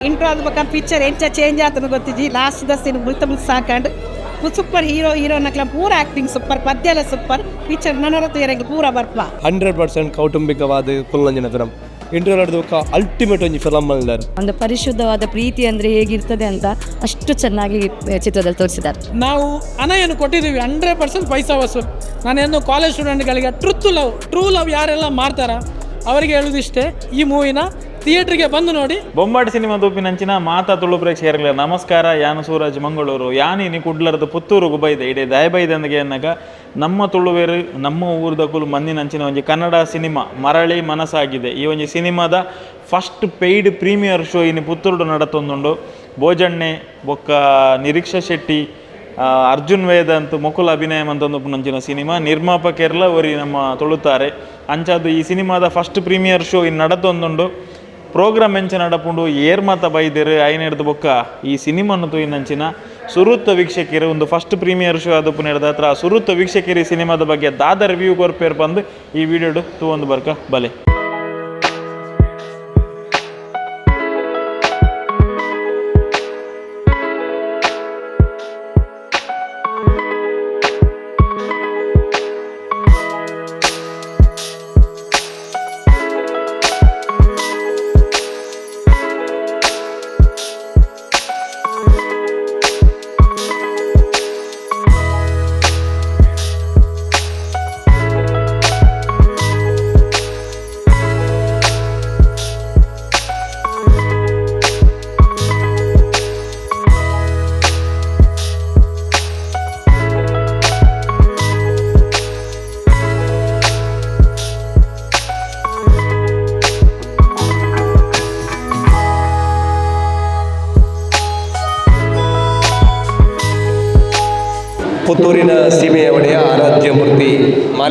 Intro ಆಗ್ಬೇಕಂತ picture ಎಂಚ change ಆತನ ಗೊತ್ತಿಜಿ ಲಾಸ್ಟ್ ದ ಸೀನ್ ಮುಲ್ತ ಮುಲ್ತ ಸಾಕಂಡು ಸೂಪರ್ ಹೀರೋ ಹೀರೋನಕ್ಲ ಪೂರ ಆಕ್ಟಿಂಗ್ ಸೂಪರ್ ಪದ್ಯ ಎಲ್ಲ ಸೂಪರ್ ಪಿಕ್ಚರ್ ನನರತ್ತು ಏರಂಗೆ ಪೂರ ಬರ್ಪ ಹಂಡ್ರೆಡ್ ಪರ್ಸೆಂಟ್ ಕೌಟುಂಬಿಕವಾದ ಕುಲ್ಲಂಜನ ಫಿಲಮ್ ಇಂಟರ್ವ್ಯೂ ಅಲ್ಟಿಮೇಟ್ ಒಂದು ಫಿಲಮ್ ಮಲ್ದಾರ್ ಒಂದು ಪರಿಶುದ್ಧವಾದ ಪ್ರೀತಿ ಅಂದ್ರೆ ಹೇಗಿರ್ತದೆ ಅಂತ ಅಷ್ಟು ಚೆನ್ನಾಗಿ ಚಿತ್ರದಲ್ಲಿ ತೋರಿಸಿದ್ದಾರೆ. ನಾವು ಹಣವನ್ನು ಕೊಟ್ಟಿದ್ದೀವಿ ಹಂಡ್ರೆಡ್ ಪರ್ಸೆಂಟ್ ಪೈಸಾ ವಸೂಲ್. ನಾನೇನು ಕಾಲೇಜ್ ಸ್ಟೂಡೆಂಟ್ಗಳಿಗೆ ಟ್ರೂತ್ ಲವ್ ಟ್ರೂ ಲವ್ ಯಾರೆಲ್ಲ ಮಾಡ್ತಾರ ಅವರಿಗೆ ಹೇಳುದಿಷ್ಟೇ ಈ ಮೂವಿನ ಥಿಯೇಟ್ರಿಗೆ ಬಂದು ನೋಡಿ. ಬೊಂಬಾಟ್ ಸಿನಿಮಾ ತೂಪಿನಂಚಿನ ಮಾತಾ ತುಳು ಪ್ರೇಕ್ಷಕರಿಗೆ ನಮಸ್ಕಾರ, ಯಾನು ಸೂರಜ್, ಮಂಗಳೂರು, ಯಾನಿ ಯಾನಿನಿ ಕುಡ್ಲರದ ಪುತ್ತೂರು ಗುಬೈದೆ ಇಡೀ ದಯಬೈದಂದಿಗೆ ಅನ್ನಾಗ ನಮ್ಮ ತುಳುವೇರು, ನಮ್ಮ ಊರ್ದ ಕುಲು ಮಂದಿನಂಚಿನ ಒಂಜಿ ಕನ್ನಡ ಸಿನಿಮಾ, ಮರಳಿ ಮನಸ್ಸಾಗಿದೆ. ಈ ಒಂಜಿ ಸಿನಿಮಾದ ಫಸ್ಟ್ ಪೇಯ್ಡ್ ಪ್ರೀಮಿಯರ್ ಶೋ ಇನ್ನು ಪುತ್ತೂರು ನಡತೊಂದುಂಡು. ಭೋಜಣ್ಣೆ, ಬೊಕ್ಕ ನಿರೀಕ್ಷಾ ಶೆಟ್ಟಿ ಅರ್ಜುನ್ ವೇದಾಂತ್ ಮುಕುಲ್ ಅಭಿನಯ ಅಂತಂದು ನಂಚಿನ ಸಿನಿಮಾ ನಿರ್ಮಾಪಕರೆಲ್ಲ ಒರಿ ನಮ್ಮ ತೊಳುತ್ತಾರೆ. ಅಂಚಾದು ಈ ಸಿನಿಮಾದ ಫಸ್ಟ್ ಪ್ರೀಮಿಯರ್ ಶೋ ಇನ್ನು ನಡತೊಂದುಂಡು. ಪ್ರೋಗ್ರಾಮ್ ಎಂಚ ನಡಪುಂಡು ಏರ್ ಮಾತ ಬೈದೆರ್ ಐನೆಡ್ದು ಬೊಕ್ಕ ಈ ಸಿನಿಮಾನು ತೂಯಿನಂಚಿನ ಸುರುತ್ತ ವೀಕ್ಷಕಿರು, ಒಂದು ಫಸ್ಟ್ ಪ್ರೀಮಿಯರ್ ಶೋ ಅದಪ್ಪು ನಡೆದ ಹತ್ರ ಸುರುತ್ತ ವೀಕ್ಷಕಿರಿ ಸಿನಿಮಾದ ಬಗ್ಗೆ ದಾದ ರಿವ್ಯೂ ಕೊರ್ಪೇರ್ ಬಂದು ಈ ವಿಡಿಯೋಡು ತೂ ಒಂದು ಬರ್ಕ ಬಲೆ.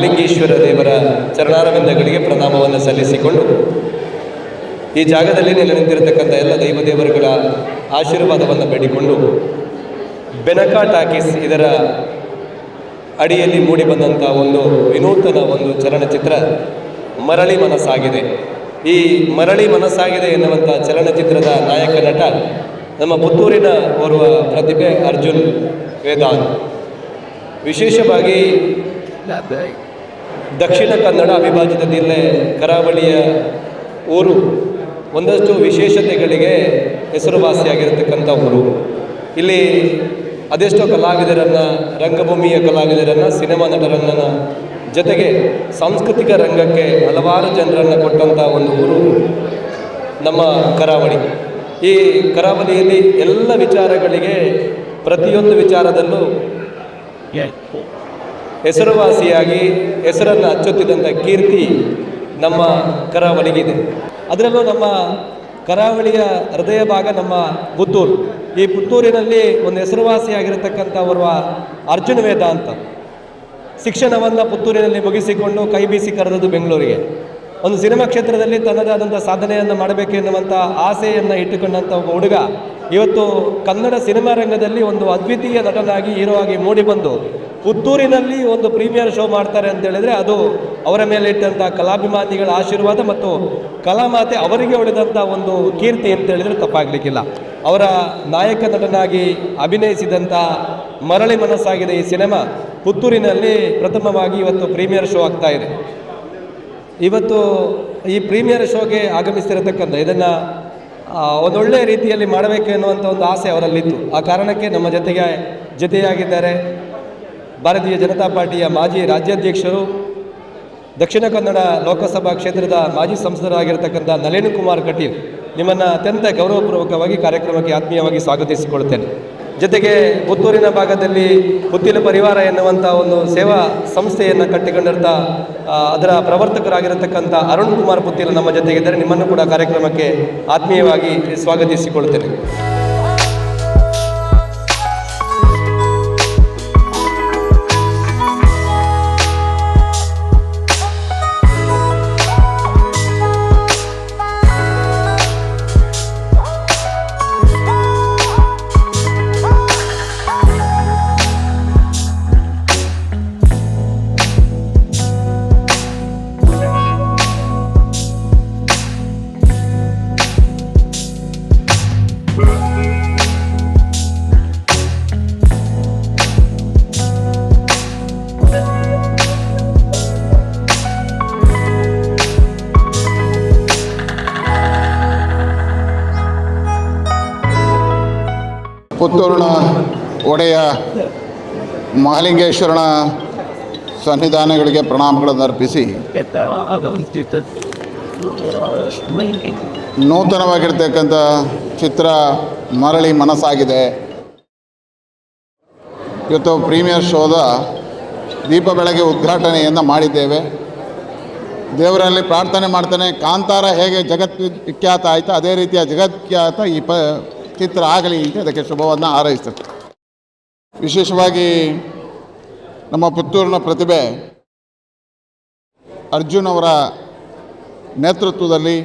ಮಾಲಿಂಗೇಶ್ವರ ದೇವರ ಚರಣಾರವಿಂದಗಳಿಗೆ ಪ್ರಣಾಮವನ್ನು ಸಲ್ಲಿಸಿಕೊಂಡು ಈ ಜಾಗದಲ್ಲಿ ನೆಲೆ ನಿಂತಿರತಕ್ಕಂಥ ಎಲ್ಲ ದೈವ ದೇವರುಗಳ ಆಶೀರ್ವಾದವನ್ನು ಬೇಡಿಕೊಂಡು ಬೆನಕ ಟಾಕೀಸ್ ಇದರ ಅಡಿಯಲ್ಲಿ ಮೂಡಿಬಂದಂಥ ಒಂದು ವಿನೂತನ ಒಂದು ಚಲನಚಿತ್ರ ಮರಳಿ ಮನಸ್ಸಾಗಿದೆ. ಈ ಮರಳಿ ಮನಸ್ಸಾಗಿದೆ ಎನ್ನುವಂಥ ಚಲನಚಿತ್ರದ ನಾಯಕ ನಟ ನಮ್ಮ ಪುತ್ತೂರಿನ ಓರ್ವ ಪ್ರತಿಭೆ ಅರ್ಜುನ್ ವೇದಾಂತ್. ವಿಶೇಷವಾಗಿ ದಕ್ಷಿಣ ಕನ್ನಡ ಅವಿಭಾಜಿತ ಜಿಲ್ಲೆ ಕರಾವಳಿಯ ಊರು. ಒಂದಷ್ಟು ವಿಶೇಷತೆಗಳಿಗೆ ಹೆಸರುವಾಸಿಯಾಗಿರತಕ್ಕಂಥ ಊರು. ಇಲ್ಲಿ ಅದೆಷ್ಟೋ ಕಲಾವಿದರನ್ನು, ರಂಗಭೂಮಿಯ ಕಲಾವಿದರನ್ನು, ಸಿನಿಮಾ ನಟರನ್ನ ಜೊತೆಗೆ ಸಾಂಸ್ಕೃತಿಕ ರಂಗಕ್ಕೆ ಹಲವಾರು ಜನರನ್ನು ಕೊಟ್ಟಂಥ ಒಂದು ಊರು ನಮ್ಮ ಕರಾವಳಿ. ಈ ಕರಾವಳಿಯಲ್ಲಿ ಎಲ್ಲ ವಿಚಾರಗಳಿಗೆ ಪ್ರತಿಯೊಂದು ವಿಚಾರದಲ್ಲೂ ಹೆಸರುವಾಸಿಯಾಗಿ ಹೆಸರನ್ನು ಹಚ್ಚುತ್ತಿದ್ದಂಥ ಕೀರ್ತಿ ನಮ್ಮ ಕರಾವಳಿಗಿದೆ ಅದರಲ್ಲೂ ನಮ್ಮ ಕರಾವಳಿಯ ಹೃದಯ ಭಾಗ ನಮ್ಮ ಪುತ್ತೂರು. ಈ ಪುತ್ತೂರಿನಲ್ಲಿ ಒಂದು ಹೆಸರುವಾಸಿಯಾಗಿರತಕ್ಕಂಥ ಓರ್ವ ಅರ್ಜುನ ವೇದ ಅಂತ. ಶಿಕ್ಷಣವನ್ನು ಪುತ್ತೂರಿನಲ್ಲಿ ಮುಗಿಸಿಕೊಂಡು ಕೈ ಬೀಸಿ ಕರೆದದ್ದು ಬೆಂಗಳೂರಿಗೆ. ಒಂದು ಸಿನಿಮಾ ಕ್ಷೇತ್ರದಲ್ಲಿ ತನ್ನದೇ ಆದಂಥ ಸಾಧನೆಯನ್ನು ಮಾಡಬೇಕೆನ್ನುವಂಥ ಆಸೆಯನ್ನು ಇಟ್ಟುಕೊಂಡಂಥ ಒಬ್ಬ ಹುಡುಗ ಇವತ್ತು ಕನ್ನಡ ಸಿನಿಮಾ ರಂಗದಲ್ಲಿ ಒಂದು ಅದ್ವಿತೀಯ ನಟನಾಗಿ ಹೀರೋ ಆಗಿ ಮೂಡಿಬಂದು ಪುತ್ತೂರಿನಲ್ಲಿ ಒಂದು ಪ್ರೀಮಿಯರ್ ಶೋ ಮಾಡ್ತಾರೆ ಅಂತ ಹೇಳಿದ್ರೆ ಅದು ಅವರ ಮೇಲೆ ಇಟ್ಟಂಥ ಕಲಾಭಿಮಾನಿಗಳ ಆಶೀರ್ವಾದ ಮತ್ತು ಕಲಾಮಾತೆ ಅವರಿಗೆ ಉಳಿದಂಥ ಒಂದು ಕೀರ್ತಿ ಅಂತ ಹೇಳಿದ್ರೆ ತಪ್ಪಾಗಲಿಕ್ಕಿಲ್ಲ. ಅವರ ನಾಯಕ ನಟನಾಗಿ ಅಭಿನಯಿಸಿದಂಥ ಮರಳಿ ಮನಸ್ಸಾಗಿದೆ ಈ ಸಿನಿಮಾ. ಪುತ್ತೂರಿನಲ್ಲಿ ಪ್ರಥಮವಾಗಿ ಇವತ್ತು ಪ್ರೀಮಿಯರ್ ಶೋ ಆಗ್ತಾ ಇದೆ. ಇವತ್ತು ಈ ಪ್ರೀಮಿಯರ್ ಶೋಗೆ ಆಗಮಿಸ್ತಿರತಕ್ಕಂಥ ಇದನ್ನು ಒಂದೊಳ್ಳೆ ರೀತಿಯಲ್ಲಿ ಮಾಡಬೇಕು ಎನ್ನುವಂಥ ಒಂದು ಆಸೆ ಅವರಲ್ಲಿತ್ತು. ಆ ಕಾರಣಕ್ಕೆ ನಮ್ಮ ಜೊತೆಗೆ, ಜೊತೆಯಾಗಿದ್ದಾರೆ. ಭಾರತೀಯ ಜನತಾ ಪಾರ್ಟಿಯ ಮಾಜಿ ರಾಜ್ಯಾಧ್ಯಕ್ಷರು, ದಕ್ಷಿಣ ಕನ್ನಡ ಲೋಕಸಭಾ ಕ್ಷೇತ್ರದ ಮಾಜಿ ಸಂಸದರಾಗಿರ್ತಕ್ಕಂಥ ನಳಿನ್ ಕುಮಾರ್ ಕಟೀಲ್ ನಿಮ್ಮನ್ನು ಅತ್ಯಂತ ಗೌರವಪೂರ್ವಕವಾಗಿ ಕಾರ್ಯಕ್ರಮಕ್ಕೆ ಆತ್ಮೀಯವಾಗಿ ಸ್ವಾಗತಿಸಿಕೊಳ್ತೇನೆ. ಜೊತೆಗೆ ಪುತ್ತೂರಿನ ಭಾಗದಲ್ಲಿ ಪುತ್ತಿಲ ಪರಿವಾರ ಎನ್ನುವಂಥ ಒಂದು ಸೇವಾ ಸಂಸ್ಥೆಯನ್ನು ಕಟ್ಟಿಕೊಂಡಿರ್ತ ಅದರ ಪ್ರವರ್ತಕರಾಗಿರತಕ್ಕಂಥ ಅರುಣ್ ಕುಮಾರ್ ಪುತ್ತಿಲ ನಮ್ಮ ಜೊತೆಗಿದ್ದಾರೆ. ನಿಮ್ಮನ್ನು ಕೂಡ ಕಾರ್ಯಕ್ರಮಕ್ಕೆ ಆತ್ಮೀಯವಾಗಿ ಸ್ವಾಗತಿಸಿಕೊಳ್ತೇನೆ. ಮಹಾಲಿಂಗೇಶ್ವರನ ಸನ್ನಿಧಾನಗಳಿಗೆ ಪ್ರಣಾಮಗಳನ್ನು ಅರ್ಪಿಸಿ ನೂತನವಾಗಿರ್ತಕ್ಕಂಥ ಚಿತ್ರ ಮರಳಿ ಮನಸ್ಸಾಗಿದೆ. ಇವತ್ತು ಪ್ರೀಮಿಯರ್ ಶೋದ ದೀಪ ಬೆಳಗ್ಗೆ ಉದ್ಘಾಟನೆಯನ್ನು ಮಾಡಿದ್ದೇವೆ. ದೇವರಲ್ಲಿ ಪ್ರಾರ್ಥನೆ ಮಾಡ್ತಾನೆ, ಕಾಂತಾರ ಹೇಗೆ ಜಗತ್ ವಿಖ್ಯಾತ ಆಯಿತು, ಅದೇ ರೀತಿಯ ಜಗತ್ಖ್ಯಾತ ಈ ಪ ಚಿತ್ರ ಆಗಲಿ ಅಂತ ಅದಕ್ಕೆ ಶುಭವನ್ನು ಹಾರೈಸ್ತದೆ ವಿಶೇಷವಾಗಿ ನಮ್ಮ ಪುತ್ತೂರಿನ ಪ್ರತಿಭೆ ಅರ್ಜುನ್ ಅವರ ನೇತೃತ್ವದಲ್ಲಿ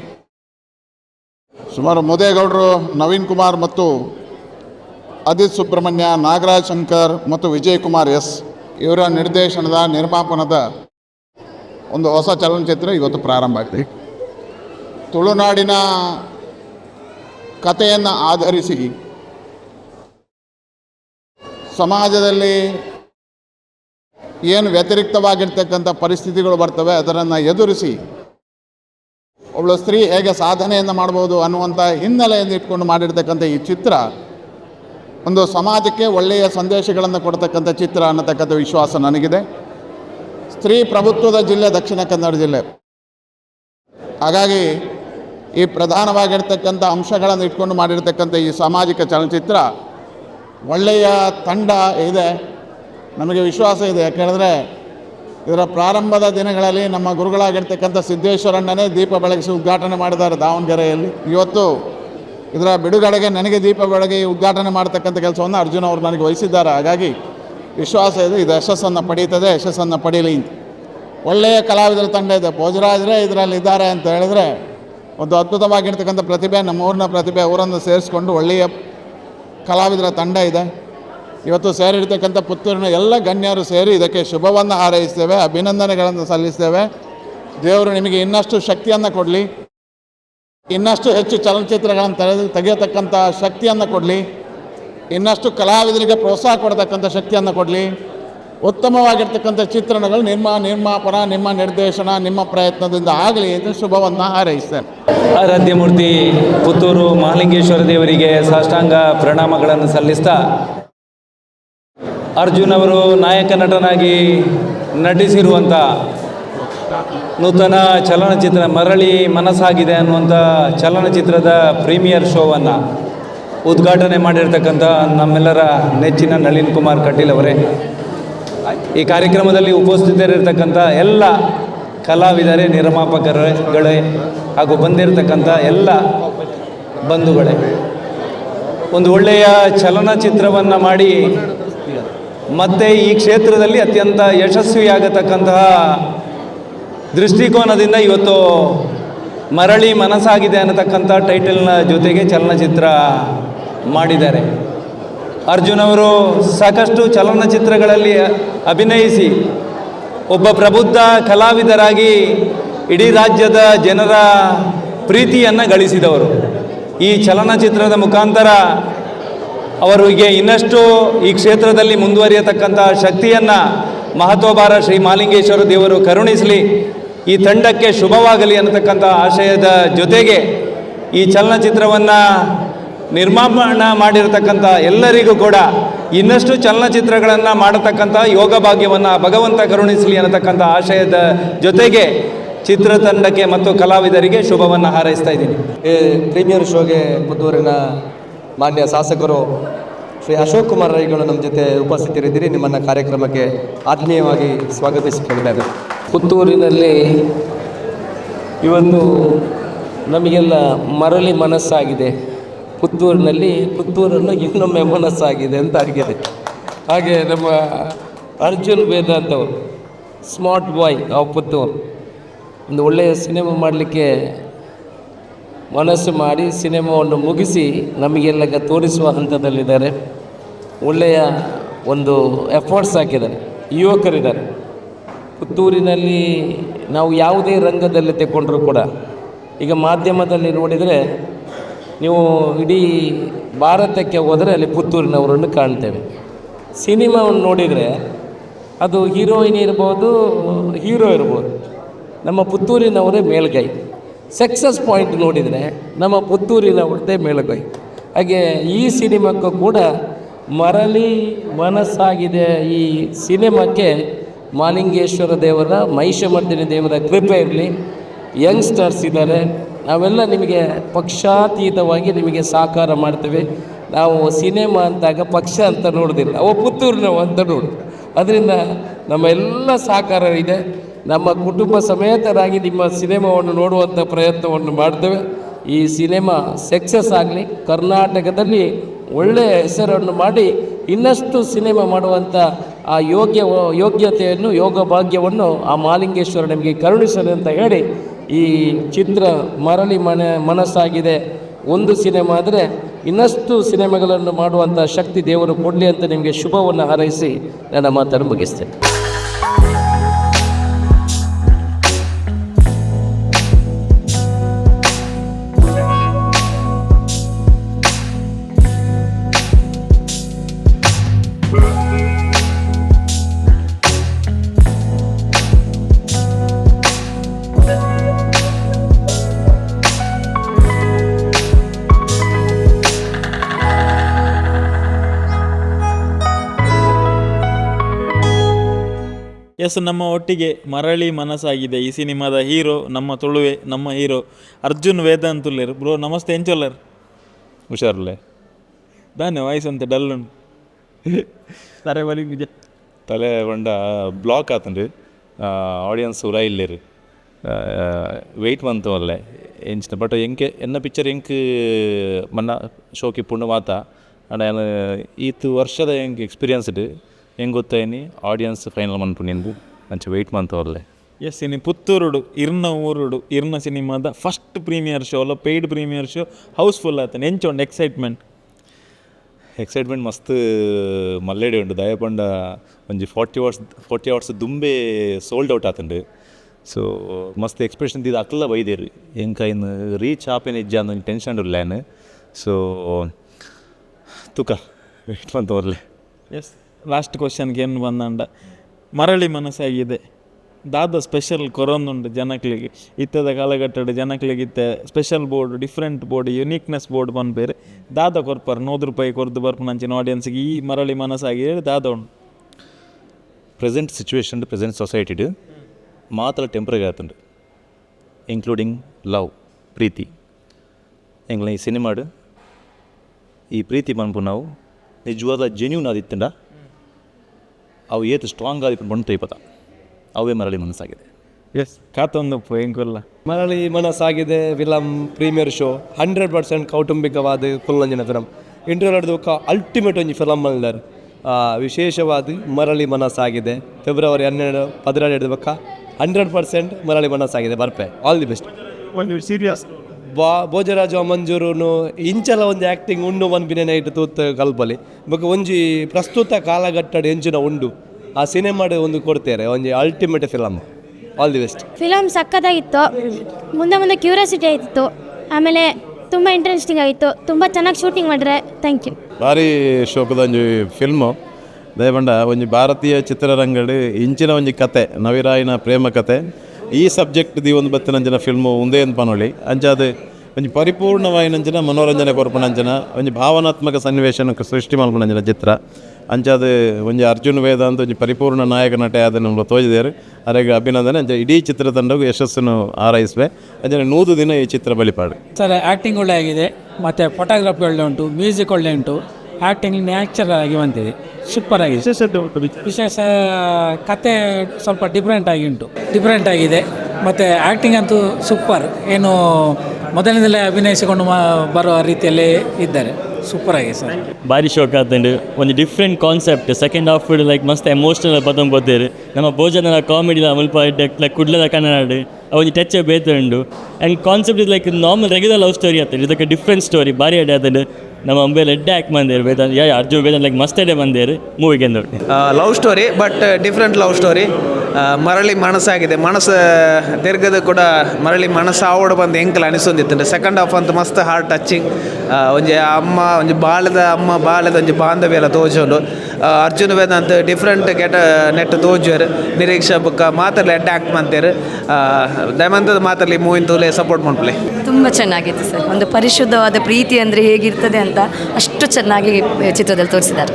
ಸುಮಾರು ಮುದೇಗೌಡರು, ನವೀನ್ ಕುಮಾರ್ ಮತ್ತು ಅದಿತ್ ಸುಬ್ರಹ್ಮಣ್ಯ, ನಾಗರಾಜ್ ಶಂಕರ್ ಮತ್ತು ವಿಜಯ್ ಕುಮಾರ್ ಎಸ್ ಇವರ ನಿರ್ದೇಶನದ, ನಿರ್ಮಾಪನದ ಒಂದು ಹೊಸ ಚಲನಚಿತ್ರ ಇವತ್ತು ಪ್ರಾರಂಭ ಆಗಿದೆ. ತುಳುನಾಡಿನ ಕಥೆಯನ್ನು ಆಧರಿಸಿ ಸಮಾಜದಲ್ಲಿ ಏನು ವ್ಯತಿರಿಕ್ತವಾಗಿರ್ತಕ್ಕಂಥ ಪರಿಸ್ಥಿತಿಗಳು ಬರ್ತವೆ ಅದನ್ನು ಎದುರಿಸಿ ಒಬ್ಬಳು ಸ್ತ್ರೀ ಹೇಗೆ ಸಾಧನೆಯನ್ನು ಮಾಡ್ಬೋದು ಅನ್ನುವಂಥ ಹಿನ್ನೆಲೆಯನ್ನು ಇಟ್ಕೊಂಡು ಮಾಡಿರ್ತಕ್ಕಂಥ ಈ ಚಿತ್ರ ಒಂದು ಸಮಾಜಕ್ಕೆ ಒಳ್ಳೆಯ ಸಂದೇಶಗಳನ್ನು ಕೊಡ್ತಕ್ಕಂಥ ಚಿತ್ರ ಅನ್ನತಕ್ಕಂಥ ವಿಶ್ವಾಸ ನನಗಿದೆ. ಸ್ತ್ರೀ ಪ್ರಭುತ್ವದ ಜಿಲ್ಲೆ ದಕ್ಷಿಣ ಕನ್ನಡ ಜಿಲ್ಲೆ. ಹಾಗಾಗಿ ಈ ಪ್ರಧಾನವಾಗಿರ್ತಕ್ಕಂಥ ಅಂಶಗಳನ್ನು ಇಟ್ಕೊಂಡು ಮಾಡಿರ್ತಕ್ಕಂಥ ಈ ಸಾಮಾಜಿಕ ಚಲನಚಿತ್ರ ಒಳ್ಳೆಯ ತಂಡ ಇದೆ. ನಮಗೆ ವಿಶ್ವಾಸ ಇದೆ. ಯಾಕೆಂದರೆ ಇದರ ಪ್ರಾರಂಭದ ದಿನಗಳಲ್ಲಿ ನಮ್ಮ ಗುರುಗಳಾಗಿರ್ತಕ್ಕಂಥ ಸಿದ್ದೇಶ್ವರಣ್ಣನೇ ದೀಪ ಬೆಳಗಿಸಿ ಉದ್ಘಾಟನೆ ಮಾಡಿದ್ದಾರೆ ದಾವಣಗೆರೆಯಲ್ಲಿ. ಇವತ್ತು ಇದರ ಬಿಡುಗಡೆಗೆ ನನಗೆ ದೀಪ ಬೆಳಗಿ ಉದ್ಘಾಟನೆ ಮಾಡ್ತಕ್ಕಂಥ ಕೆಲಸವನ್ನು ಅರ್ಜುನ್ ಅವರು ನನಗೆ ವಹಿಸಿದ್ದಾರೆ. ಹಾಗಾಗಿ ವಿಶ್ವಾಸ ಇದೆ. ಇದು ಯಶಸ್ಸನ್ನು ಪಡೀತದೆ. ಯಶಸ್ಸನ್ನು ಪಡೀಲಿ ಒಳ್ಳೆಯ ಕಲಾವಿದರ ತಂಡ ಇದೆ. ಭೋಜರಾಜರೇ ಇದರಲ್ಲಿ ಇದ್ದಾರೆ ಅಂತ ಹೇಳಿದ್ರೆ ಒಂದು ಅದ್ಭುತವಾಗಿರ್ತಕ್ಕಂಥ ಪ್ರತಿಭೆ ನಮ್ಮ ಊರಿನ ಪ್ರತಿಭೆ ಅವರನ್ನು ಸೇರಿಸ್ಕೊಂಡು ಒಳ್ಳೆಯ ಕಲಾವಿದರ ತಂಡ ಇದೆ. ಇವತ್ತು ಸೇರಿರ್ತಕ್ಕಂಥ ಪುತ್ತೂರಿನ ಎಲ್ಲ ಗಣ್ಯರು ಸೇರಿ ಇದಕ್ಕೆ ಶುಭವನ್ನು ಹಾರೈಸ್ತೇವೆ, ಅಭಿನಂದನೆಗಳನ್ನು ಸಲ್ಲಿಸ್ತೇವೆ. ದೇವರು ನಿಮಗೆ ಇನ್ನಷ್ಟು ಶಕ್ತಿಯನ್ನು ಕೊಡಲಿ. ಇನ್ನಷ್ಟು ಹೆಚ್ಚು ಚಲನಚಿತ್ರಗಳನ್ನು ತೆರೆದು ತೆಗೆಯತಕ್ಕಂಥ ಶಕ್ತಿಯನ್ನು ಕೊಡಲಿ. ಇನ್ನಷ್ಟು ಕಲಾವಿದರಿಗೆ ಪ್ರೋತ್ಸಾಹ ಕೊಡತಕ್ಕಂಥ ಶಕ್ತಿಯನ್ನು ಕೊಡಲಿ. ಉತ್ತಮವಾಗಿರ್ತಕ್ಕಂಥ ಚಿತ್ರಣಗಳು ನಿಮ್ಮ ನಿರ್ಮಾಪನ, ನಿಮ್ಮ ನಿರ್ದೇಶನ, ನಿಮ್ಮ ಪ್ರಯತ್ನದಿಂದ ಆಗಲಿ ಎಂದು ಶುಭವನ್ನು ಹಾರೈಸ್ತೇನೆ. ಆರಾಧ್ಯ ಪುತ್ತೂರು ಮಹಾಲಿಂಗೇಶ್ವರ ದೇವರಿಗೆ ಸಾಷ್ಟಾಂಗ ಪ್ರಣಾಮಗಳನ್ನು ಸಲ್ಲಿಸ್ತಾ ಅರ್ಜುನ್ ಅವರು ನಾಯಕ ನಟನಾಗಿ ನಟಿಸಿರುವಂಥ ನೂತನ ಚಲನಚಿತ್ರ ಮರಳಿ ಮನಸ್ಸಾಗಿದೆ ಅನ್ನುವಂಥ ಚಲನಚಿತ್ರದ ಪ್ರೀಮಿಯರ್ ಶೋವನ್ನು ಉದ್ಘಾಟನೆ ಮಾಡಿರ್ತಕ್ಕಂಥ ನಮ್ಮೆಲ್ಲರ ನೆಚ್ಚಿನ ನಳಿನ್ ಕುಮಾರ್ ಕಟೀಲ್ ಅವರೇ. ಈ ಕಾರ್ಯಕ್ರಮದಲ್ಲಿ ಉಪಸ್ಥಿತರಿರ್ತಕ್ಕಂಥ ಎಲ್ಲ ಕಲಾವಿದರೇ, ನಿರ್ಮಾಪಕರುಗಳೇ ಹಾಗೂ ಬಂದಿರತಕ್ಕಂಥ ಎಲ್ಲ ಬಂಧುಗಳೇ, ಒಂದು ಒಳ್ಳೆಯ ಚಲನಚಿತ್ರವನ್ನು ಮಾಡಿ ಮತ್ತೆ ಈ ಕ್ಷೇತ್ರದಲ್ಲಿ ಅತ್ಯಂತ ಯಶಸ್ವಿಯಾಗತಕ್ಕಂತಹ ದೃಷ್ಟಿಕೋನದಿಂದ ಇವತ್ತು ಮರಳಿ ಮನಸ್ಸಾಗಿದೆ ಅನ್ನತಕ್ಕಂಥ ಟೈಟಲ್ನ ಜೊತೆಗೆ ಚಲನಚಿತ್ರ ಮಾಡಿದ್ದಾರೆ. ಅರ್ಜುನ್ ಅವರು ಸಾಕಷ್ಟು ಚಲನಚಿತ್ರಗಳಲ್ಲಿ ಅಭಿನಯಿಸಿ ಒಬ್ಬ ಪ್ರಬುದ್ಧ ಕಲಾವಿದರಾಗಿ ಇಡೀ ರಾಜ್ಯದ ಜನರ ಪ್ರೀತಿಯನ್ನು ಗಳಿಸಿದವರು. ಈ ಚಲನಚಿತ್ರದ ಮುಖಾಂತರ ಅವರಿಗೆ ಇನ್ನಷ್ಟು ಈ ಕ್ಷೇತ್ರದಲ್ಲಿ ಮುಂದುವರಿಯತಕ್ಕಂಥ ಶಕ್ತಿಯನ್ನು ಮಹತ್ವಭಾರ ಶ್ರೀ ಮಾಲಿಂಗೇಶ್ವರ ದೇವರು ಕರುಣಿಸಲಿ, ಈ ತಂಡಕ್ಕೆ ಶುಭವಾಗಲಿ ಅನ್ನತಕ್ಕಂಥ ಆಶಯದ ಜೊತೆಗೆ ಈ ಚಲನಚಿತ್ರವನ್ನು ನಿರ್ಮಾಣ ಮಾಡಿರತಕ್ಕಂಥ ಎಲ್ಲರಿಗೂ ಕೂಡ ಇನ್ನಷ್ಟು ಚಲನಚಿತ್ರಗಳನ್ನು ಮಾಡತಕ್ಕಂಥ ಯೋಗ ಭಾಗ್ಯವನ್ನು ಭಗವಂತ ಕರುಣಿಸಲಿ ಅನ್ನತಕ್ಕಂಥ ಆಶಯದ ಜೊತೆಗೆ ಚಿತ್ರತಂಡಕ್ಕೆ ಮತ್ತು ಕಲಾವಿದರಿಗೆ ಶುಭವನ್ನು ಹಾರೈಸ್ತಾ ಇದ್ದೀನಿ. ಈ ಪ್ರೀಮಿಯರ್ ಶೋಗೆ ಪುತ್ತೂರಿನ ಮಾನ್ಯ ಶಾಸಕರು ಶ್ರೀ ಅಶೋಕ್ ಕುಮಾರ್ ರೈಗಳು ನಮ್ಮ ಜೊತೆ ಉಪಸ್ಥಿತರಿದ್ದೀರಿ. ನಿಮ್ಮನ್ನು ಕಾರ್ಯಕ್ರಮಕ್ಕೆ ಆತ್ಮೀಯವಾಗಿ ಸ್ವಾಗತಿಸಿಕೊಂಡಿದ್ದಾರೆ ಪುತ್ತೂರಿನಲ್ಲಿ ಇವತ್ತು ನಮಗೆಲ್ಲ ಮರಳಿ ಮನಸ್ಸಾಗಿದೆ. ಪುತ್ತೂರಿನಲ್ಲಿ ಪುತ್ತೂರನ್ನು ಇನ್ನೊಮ್ಮೆ ಮನಸ್ಸಾಗಿದೆ ಅಂತ ಆಗಿದೆ. ಹಾಗೆ ನಮ್ಮ ಅರ್ಜುನ್ ವೇದಾಂತ್ ಅವರು, ಸ್ಮಾರ್ಟ್ ಬಾಯ್ ಆಫ್ ಪುತ್ತೂರು. ಒಂದು ಒಳ್ಳೆಯ ಸಿನಿಮಾ ಮಾಡಲಿಕ್ಕೆ ಮನಸ್ಸು ಮಾಡಿ ಸಿನಿಮಾವನ್ನು ಮುಗಿಸಿ ನಮಗೆಲ್ಲ ತೋರಿಸುವ ಹಂತದಲ್ಲಿದ್ದಾರೆ. ಒಳ್ಳೆಯ ಒಂದು ಎಫರ್ಟ್ಸ್ ಹಾಕಿದ್ದಾರೆ. ಯುವಕರಿದ್ದಾರೆ. ಪುತ್ತೂರಿನಲ್ಲಿ ನಾವು ಯಾವುದೇ ರಂಗದಲ್ಲಿ ತಗೊಂಡ್ರೂ ಕೂಡ, ಈಗ ಮಾಧ್ಯಮದಲ್ಲಿ ನೋಡಿದರೆ ನೀವು ಇಡೀ ಭಾರತಕ್ಕೆ ಹೋದರೆ ಅಲ್ಲಿ ಪುತ್ತೂರಿನವರನ್ನು ಕಾಣ್ತೇವೆ. ಸಿನಿಮಾವನ್ನು ನೋಡಿದರೆ ಅದು ಹೀರೋಯಿನ್ ಇರ್ಬೋದು, ಹೀರೋ ಇರ್ಬೋದು. ನಮ್ಮ ಪುತ್ತೂರಿನವರೇ ಮೇಲ್ಗೈ. ಸಕ್ಸಸ್ ಪಾಯಿಂಟ್ ನೋಡಿದರೆ ನಮ್ಮ ಪುತ್ತೂರಿನವ್ರದ್ದೇ ಮೇಲ್ಗೈ. ಹಾಗೆ ಈ ಸಿನಿಮಾಕ್ಕೂ ಕೂಡ ಮರಳಿ ಮನಸ್ಸಾಗಿದೆ ಈ ಸಿನಿಮಾಕ್ಕೆ. ಮಾಲಿಂಗೇಶ್ವರ ದೇವರ, ಮಹಿಷಮರ್ದಿನಿ ದೇವರ ಕೃಪೆ ಇರಲಿ. ಯಂಗ್ಸ್ಟರ್ಸ್ ಇದ್ದಾರೆ. ನಾವೆಲ್ಲ ನಿಮಗೆ ಪಕ್ಷಾತೀತವಾಗಿ ನಿಮಗೆ ಸಹಕಾರ ಮಾಡ್ತೇವೆ. ನಾವು ಸಿನಿಮಾ ಅಂತಾಗ ಪಕ್ಷ ಅಂತ ನೋಡೋದಿಲ್ಲ, ಅವ ಪುತ್ತೂರಿನ ಅಂತ ನೋಡು ಅದರಿಂದ ನಮ್ಮ ಎಲ್ಲ ಸಹಕಾರ ಇದೆ ನಮ್ಮ ಕುಟುಂಬ ಸಮೇತರಾಗಿ ನಿಮ್ಮ ಸಿನಿಮಾವನ್ನು ನೋಡುವಂಥ ಪ್ರಯತ್ನವನ್ನು ಮಾಡ್ತೇವೆ. ಈ ಸಿನಿಮಾ ಸಕ್ಸಸ್ ಆಗಲಿ, ಕರ್ನಾಟಕದಲ್ಲಿ ಒಳ್ಳೆಯ ಹೆಸರನ್ನು ಮಾಡಿ ಇನ್ನಷ್ಟು ಸಿನಿಮಾ ಮಾಡುವಂಥ ಆ ಯೋಗ್ಯ, ಯೋಗ್ಯತೆಯನ್ನು, ಯೋಗ ಭಾಗ್ಯವನ್ನು ಆ ಮಾಲಿಂಗೇಶ್ವರ ನಮಗೆ ಕರುಣಿಸಲಿ ಅಂತ ಹೇಳಿ ಈ ಚಿತ್ರ ಮರಳಿ ಮನೆ ಮನಸ್ಸಾಗಿದೆ. ಒಂದು ಸಿನಿಮಾ ಆದರೆ ಇನ್ನಷ್ಟು ಸಿನಿಮಾಗಳನ್ನು ಮಾಡುವಂಥ ಶಕ್ತಿ ದೇವರು ಕೊಡಲಿ ಅಂತ ನಿಮಗೆ ಶುಭವನ್ನು ಹಾರೈಸಿ ನನ್ನ ಮಾತನ್ನು ಮುಗಿಸ್ತೇನೆ. ಎಸ್ ನಮ್ಮ ಒಟ್ಟಿಗೆ ಮರಳಿ ಮನಸ್ಸಾಗಿದೆ. ಈ ಸಿನಿಮಾದ ಹೀರೋ ನಮ್ಮ ತುಳುವೆ ನಮ್ಮ ಹೀರೋ ಅರ್ಜುನ್ ವೇದಾಂತುಲ್ಲೇರು ಬ್ರೋ ನಮಸ್ತೆ ಎಂಚೊಲ್ಲರ್ ಹುಷಾರಲ್ಲೇ ದಾನೆ ವಾಯ್ಸ್ ಅಂತ ಡಲ್ ಸರಿ ಬಲಿ ನಿಜ ತಲೆ ಬಂಡ ಬ್ಲಾಕ್ ಆತನ್ರಿ ಆಡಿಯನ್ಸ್ ಉರ ಇಲ್ಲೇರು. ವೆಯ್ಟ್ ಬಂತು ಅಲ್ಲೇ ಎಂಚಿನ. ಬಟ್ ಎಂಕೆ ಎನ್ನ ಪಿಕ್ಚರ್ ಎಂಕ್ ಮನ್ನ ಶೋಕಿ ಪುಣ್ಯ ಮಾತ ಅಂಡ್ ಏನು ಈತ್ ವರ್ಷದ ಎಂಕ್ ಎಕ್ಸ್ಪೀರಿಯನ್ಸ್ ಇಡು ಹೆಂಗೆ ಗೊತ್ತಾಯಿನಿ ಆಡಿಯನ್ಸ್ ಫೈನಲ್ ಮನ್ಪುನಿಂದು ಅಂಚ ವೆಯ್ಟ್ ಮಂತ್ ಅಲ್ಲೇ ಎಸ್ ಇನಿ ಪುತ್ತೂರುಡು ಇರ್ನ ಊರುಡು ಇರ್ನ ಸಿನಿಮಾದ ಫಸ್ಟ್ ಪ್ರೀಮಿಯರ್ ಶೋ ಅಲ್ಲ ಪೇಯ್ಡ್ ಪ್ರೀಮಿಯರ್ ಶೋ ಹೌಸ್ಫುಲ್ ಆತನೆ. ಎಂಚೊಂಡು ಎಕ್ಸೈಟ್ಮೆಂಟ್ ಎಕ್ಸೈಟ್ಮೆಂಟ್ ಮಸ್ತ್ ಮಲ್ಲೆಡೆ ಉಂಡು ದಯಪಂಡ ಒಂಜಿ ಫಾರ್ಟಿ ಅವರ್ಸ್ ಫಾರ್ಟಿ ಅವರ್ಸ್ ದುಂಬೆ ಸೋಲ್ಡ್ ಔಟ್ ಆತುಂಡು. ಸೊ ಮಸ್ತ್ ಎಕ್ಸ್ಪ್ರೆಷನ್ ಇದು ಅಕ್ಲ ಬೈದೇರು. ಎಂಕ ಇನ್ನು ರೀಚ್ ಆಪೇನು ಇಜ್ಜ ಅಂದ್ ಟೆನ್ಷನ್ ಇರ್ಲೇನು ಸೊ ತುಕ ವೆಯ್ಟ್ ಮಂತ್ ಎಸ್ ಲಾಸ್ಟ್ ಕ್ವಶನ್ಗೆ ಏನು ಬಂದಂಡ. ಮರಳಿ ಮನಸ್ಸಾಗಿದೆ. ದಾದ ಸ್ಪೆಷಲ್ ಕೊರೊಂದುಂಡು ಜನಕ್ಲಿಗೆ. ಇತ್ತದ ಕಾಲಘಟ್ಟದ ಜನಕ್ಲಿಗೆ ಇತ್ತ special board different board uniqueness board ಬಂದ್ಬೇರೆ ದಾದ ಕೊರ್ಪರ್, ನೂರು ರೂಪಾಯಿ ಕೊರ್ದು ಬರ್ಪನಂಚಿನ ಆಡಿಯನ್ಸ್ಗೆ ಈ ಮರಳಿ ಮನಸ್ಸಾಗಿದೆ ದಾದ ಉಂಡು ಪ್ರೆಸೆಂಟ್ ಸಿಚುವೇಶನ್ ಪ್ರೆಸೆಂಟ್ ಸೊಸೈಟಿ ಮಾತ್ರ ಟೆಂಪ್ರರಿ ಆತುಂಡು. ಇನ್ಕ್ಲೂಡಿಂಗ್ ಲವ್ ಪ್ರೀತಿ. ಎಂಗ್ಲ ಈ ಸಿನಿಮಾಡು ಈ ಪ್ರೀತಿ ಮನ್ಪು ನಾವು ನಿಜವಾದ ಜೆನ್ಯೂನ್ ಆದಿತ್ತಂಡ. ಅವು ಏತು ಸ್ಟ್ರಾಂಗ್ ಆಗಿ ಬಣ್ಣ ಇಪ್ಪತ್ತ ಅವೇ ಮರಳಿ ಮನಸ್ಸಾಗಿದೆ. ಎಸ್ ಕಾತೊಂದು ಹೆಂಗಲ್ಲ ಮರಳಿ ಮನಸ್ಸಾಗಿದೆ ವಿಲಂ ಪ್ರೀಮಿಯರ್ ಶೋ ಹಂಡ್ರೆಡ್ ಪರ್ಸೆಂಟ್ ಕೌಟುಂಬಿಕವಾದ ಕುಲ್ಲಂಜಿನ ಫಿಲಮ್ ಇಂಟರ್ವ್ಯೂ ಕ ಅಲ್ಟಿಮೇಟ್ ಒಂಜಿ ಫಿಲಮ್ ಮಲ್ದಾರ್ ವಿಶೇಷವಾದ ಮರಳಿ ಮನಸ್ಸಾಗಿದೆ. ಫೆಬ್ರವರಿ ಹನ್ನೆರಡು ಪದಿನಾರು ಹಿಡಿದ ಹಂಡ್ರೆಡ್ ಪರ್ಸೆಂಟ್ ಮರಳಿ ಮನಸ್ಸಾಗಿದೆ. ಬರ್ಪೆ. ಆಲ್ ದಿ ಬೆಸ್ಟ್ ಒಂದು ಸೀರಿಯಸ್ ಬಾ ಭೋಜರಾಜ ಮಂಜೂರುನು ಇಂಚಲ ಒಂದು ಆ್ಯಕ್ಟಿಂಗ್ ಉಂಡು ಮನ್ಪಿನ ನೈಟ್ ತೂತ್ ಕಲ್ಪಲಿ ಬೊಕ ಒಂಜಿ ಪ್ರಸ್ತುತ ಕಾಲಘಟ್ಟದ ಎಂಚಿನ ಉಂಡು. ಆ ಸಿನಿಮಾಡ್ ಒಂದು ಕೊಡ್ತಾರೆ ಒಂಜಿ ultimate film all the best film ಸಕ್ಕತ್ತಾಗಿತ್ತು ಮುಂದೆ ಮುಂದೆ ಕ್ಯೂರಿಯಾಸಿಟಿ ಆಯಿತು ಆಮೇಲೆ ತುಂಬ ಇಂಟ್ರೆಸ್ಟಿಂಗ್ ಆಯಿತು. ತುಂಬ ಚೆನ್ನಾಗಿ ಶೂಟಿಂಗ್ ಮಾಡಿದ್ರೆ ಥ್ಯಾಂಕ್ ಯು ಭಾರಿ ಶೋಕದ ಒಂಜಿ ಫಿಲ್ಮು ದಯಪಂಡ ಒಂಜಿ ಭಾರತೀಯ ಚಿತ್ರರಂಗಡ್ ಇಂಚಿನ ಒಂಜಿ ಕತೆ ನವಿರಾಯಿನ ಪ್ರೇಮ ಕತೆ. ಈ ಸಬ್ಜೆಕ್ಟ್ ದಿ ಒಂದು ಬತ್ತಿನಂಚಿನ ಫಿಲ್ಮು ಉಂದೇ ಅಂತ ಪನೊಳಿ? ಅಂಚಾದ ಒಂಜಿ ಪರಿಪೂರ್ಣವಾಯಿನಂಚಿನ ಮನೋರಂಜನೆ ಕೊರ್ಪುನಂಚಿನ ಒಂಜಿ ಭಾವನಾತ್ಮಕ ಸನ್ನಿವೇಶನ ಸೃಷ್ಟಿ ಮಲ್ಪುನಂಚಿನ ಚಿತ್ರ. ಅಂಚಾದ ಒಂಜಿ ಅರ್ಜುನ್ ವೇದಾಂತ ಒಂಜಿ ಪರಿಪೂರ್ಣ ನಾಯಕ ನಟ ಅದನ್ನು ತೋಜಿದೇರು. ಅರೆಗೆ ಅಭಿನಂದನೆ ಅಂಚ ಇಡೀ ಚಿತ್ರತಂಡವು ಯಶಸ್ಸನ್ನು ಆರೈಸುವೆ ಅಂಚನೆ ನೂರು ದಿನ ಈ ಚಿತ್ರ ಬಲಿಪಾಡು ಸರ್ ಆ್ಯಕ್ಟಿಂಗ್ ಒಳ್ಳೆ ಆಗಿದೆ ಮತ್ತು ಫೋಟೋಗ್ರಫಿ ಒಳ್ಳೆ ಉಂಟು ಮ್ಯೂಸಿಕ್ ಒಳ್ಳೆ ಉಂಟು ಆ್ಯಕ್ಟಿಂಗ್ ನ್ಯಾಚುರಲ್ ಆಗಿ ಬಂದಿದೆ. ಸೂಪರ್ ಆಗಿದೆ. ವಿಶೇಷ ಕತೆ ಸ್ವಲ್ಪ ಡಿಫ್ರೆಂಟ್ ಆಗಿ ಉಂಟು. ಡಿಫ್ರೆಂಟ್ ಆಗಿದೆ. ಮತ್ತು ಆ್ಯಕ್ಟಿಂಗ್ ಅಂತೂ ಸೂಪರ್ ಏನು ಮೊದಲಿನಿಂದಲೇ ಅಭಿನಯಿಸಿಕೊಂಡು ಬರೋ ಬರುವ ರೀತಿಯಲ್ಲಿ ಇದ್ದಾರೆ. ಸೂಪರ್ ಆಗಿದೆ ಸರ್. ಭಾರಿ ಶೋಕ್ ಆತಂಡು ಒಂದು different concept second half like ಮಸ್ತ್ ಎಮೋಷನಲ್ ಪದಂ ಬೋದ್ದೇರು ನಮ್ಮ ಭೋಜನ ಕಾಮಿಡಿಲ ಮುಲ್ಪ ಲೈಕ್ ಕುಡ್ಲದ ಕನ್ನಡ. ಒಂದು touch ಬೇತುಂಡು. And concept is like normal regular love story ಆಗ್ತದೆ. ಇದಕ್ಕೆ ಡಿಫ್ರೆಂಟ್ ಸ್ಟೋರಿ ಭಾರಿ ಅಡ್ಡ ಆತಂಡು ನಮ್ಮ ಅಂಬೇಲೆ ಎಡ್ಡೆ ಆಕ್ ಬಂದೇರು ಬೇದನ್ ಯಾ ಅರ್ಜುನ್ ಬೇದನ್ ಲೈಕ್ ಮಸ್ತ್ ಎಡೆ ಬಂದೇರು ಮೂವಿಗೆ ನೋಡಿ. Love story but different love story Marali Manasagide. ಮನಸ್ಸು ದೀರ್ಘದ ಕೂಡ ಮರಳಿ ಮನಸ್ಸು ಆವಡ ಬಂದು ಎಂಕಲ್ ಅನಿಸೊಂದಿತ್ತು ಸೆಕೆಂಡ್ ಹಾಫ್ ಅಂತ ಮಸ್ತ್ ಹಾರ್ಟ್ ಟಚಿಂಗ್ ಒಂಜಿ ಅಮ್ಮ ಒಂಜಿ ಬಾಳದ ಅಮ್ಮ ಬಾಳದ ಒಂಜಿ ಬಾಂಧವ್ಯ ಎಲ್ಲ ತೋಜೋಂಡು ಅರ್ಜುನ್ ವೇದಾಂತ್ ಡಿಫ್ರೆಂಟ್ ಕೆಟ ನೆಟ್ ತೋಜುವೆರ್ ನಿರೀಕ್ಷಾ ಬುಕ್ಕ ಮಾತ್ರ ಎಡ್ಡೆ ಆಕ್ಟ್ ಮಾಡ್ತೇರು ದಯಮಂತದ ಮಾತಲ್ಲಿ ಮೂವಿನ ತೂಲೆ ಸಪೋರ್ಟ್ ಮಾಡ್ಪ್ಲೆ ತುಂಬ ಚೆನ್ನಾಗಿತ್ತು ಸರ್. ಒಂದು ಪರಿಶುದ್ಧವಾದ ಪ್ರೀತಿ ಅಂದರೆ ಹೇಗಿರ್ತದೆ ಅಂತ ಅಷ್ಟು ಚೆನ್ನಾಗಿ ಚಿತ್ರದಲ್ಲಿ ತೋರಿಸಿದ್ದಾರೆ.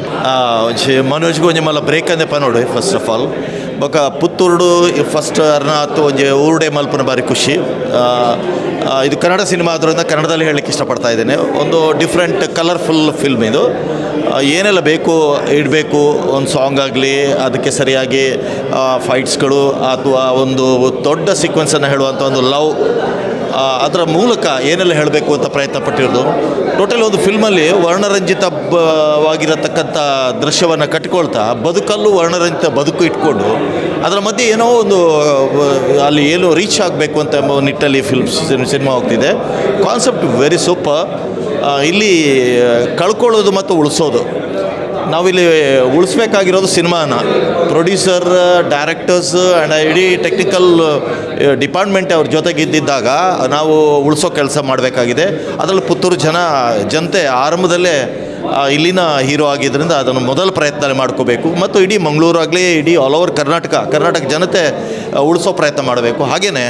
ಮನೋಜ್ಗೆ ಒಂಜಿ ಮಲ್ಲ ಬ್ರೇಕ್ ಅಂದೆಪ್ಪ ನೋಡಿ ಫಸ್ಟ್ ಆಫ್ ಆಲ್ ಬೊಕ ಪುತ್ತೂರುಡು ಫಸ್ಟ್ ಅರ್ನಾಥ್ ಒಂಜಿ ಊರುಡೆ ಮಲ್ಪನ ಬಾರಿ ಖುಷಿ. ಇದು ಕನ್ನಡ ಸಿನಿಮಾ ಆದ್ರಿಂದ ಕನ್ನಡದಲ್ಲಿ ಹೇಳಲಿಕ್ಕೆ ಇಷ್ಟಪಡ್ತಾ ಇದ್ದೇನೆ. ಒಂದು ಡಿಫ್ರೆಂಟ್ ಕಲರ್ಫುಲ್ ಫಿಲ್ಮ್ ಇದು. ಏನೆಲ್ಲ ಬೇಕು, ಇಡಬೇಕು, ಒಂದು ಸಾಂಗ್ ಆಗಲಿ, ಅದಕ್ಕೆ ಸರಿಯಾಗಿ ಫೈಟ್ಸ್ಗಳು ಅಥವಾ ಒಂದು ದೊಡ್ಡ ಸೀಕ್ವೆನ್ಸನ್ನು ಹೇಳುವಂಥ ಒಂದು ಲವ್ ಅದರ ಮೂಲಕ ಏನೆಲ್ಲ ಹೇಳಬೇಕು ಅಂತ ಪ್ರಯತ್ನ ಪಟ್ಟಿರೋದು ಟೋಟಲ್ ಒಂದು ಫಿಲ್ಮಲ್ಲಿ ವರ್ಣರಂಜಿತವಾಗಿರತಕ್ಕಂಥ ದೃಶ್ಯವನ್ನು ಕಟ್ಕೊಳ್ತಾ ಬದುಕಲ್ಲೂ ವರ್ಣರಂಜಿತ ಬದುಕು ಇಟ್ಕೊಂಡು, ಅದರ ಮಧ್ಯೆ ಏನೋ ಒಂದು ಅಲ್ಲಿ ಏನು ರೀಚ್ ಆಗಬೇಕು ಅಂತ ಎಂಬ ನಿಟ್ಟಲ್ಲಿ ಫಿಲ್ಮ್ ಸಿನಿಮಾ ಹೋಗ್ತಿದೆ. ಕಾನ್ಸೆಪ್ಟ್ ವೆರಿ ಸೂಪರ್ ಇಲ್ಲಿ ಕಳ್ಕೊಳ್ಳೋದು ಮತ್ತು ಉಳಿಸೋದು. ನಾವಿಲ್ಲಿ ಉಳಿಸ್ಬೇಕಾಗಿರೋದು ಸಿನಿಮಾನ. ಪ್ರೊಡ್ಯೂಸರ್, ಡೈರೆಕ್ಟರ್ಸ್ ಆ್ಯಂಡ್ ಇಡೀ ಟೆಕ್ನಿಕಲ್ ಡಿಪಾರ್ಟ್ಮೆಂಟ್ ಅವ್ರ ಜೊತೆಗೆ ಇದ್ದಿದ್ದಾಗ ನಾವು ಉಳಿಸೋ ಕೆಲಸ ಮಾಡಬೇಕಾಗಿದೆ. ಅದರಲ್ಲಿ ಪುತ್ತೂರು ಜನ, ಜನತೆ ಆರಂಭದಲ್ಲೇ ಇಲ್ಲಿನ ಹೀರೋ ಆಗಿದ್ದರಿಂದ ಅದನ್ನು ಮೊದಲ ಪ್ರಯತ್ನ ಮಾಡ್ಕೋಬೇಕು. ಮತ್ತು ಇಡೀ ಮಂಗಳೂರಾಗಲಿ, ಇಡೀ ಆಲ್ ಓವರ್ ಕರ್ನಾಟಕ ಕರ್ನಾಟಕ ಜನತೆ ಉಳಿಸೋ ಪ್ರಯತ್ನ ಮಾಡಬೇಕು. ಹಾಗೆಯೇ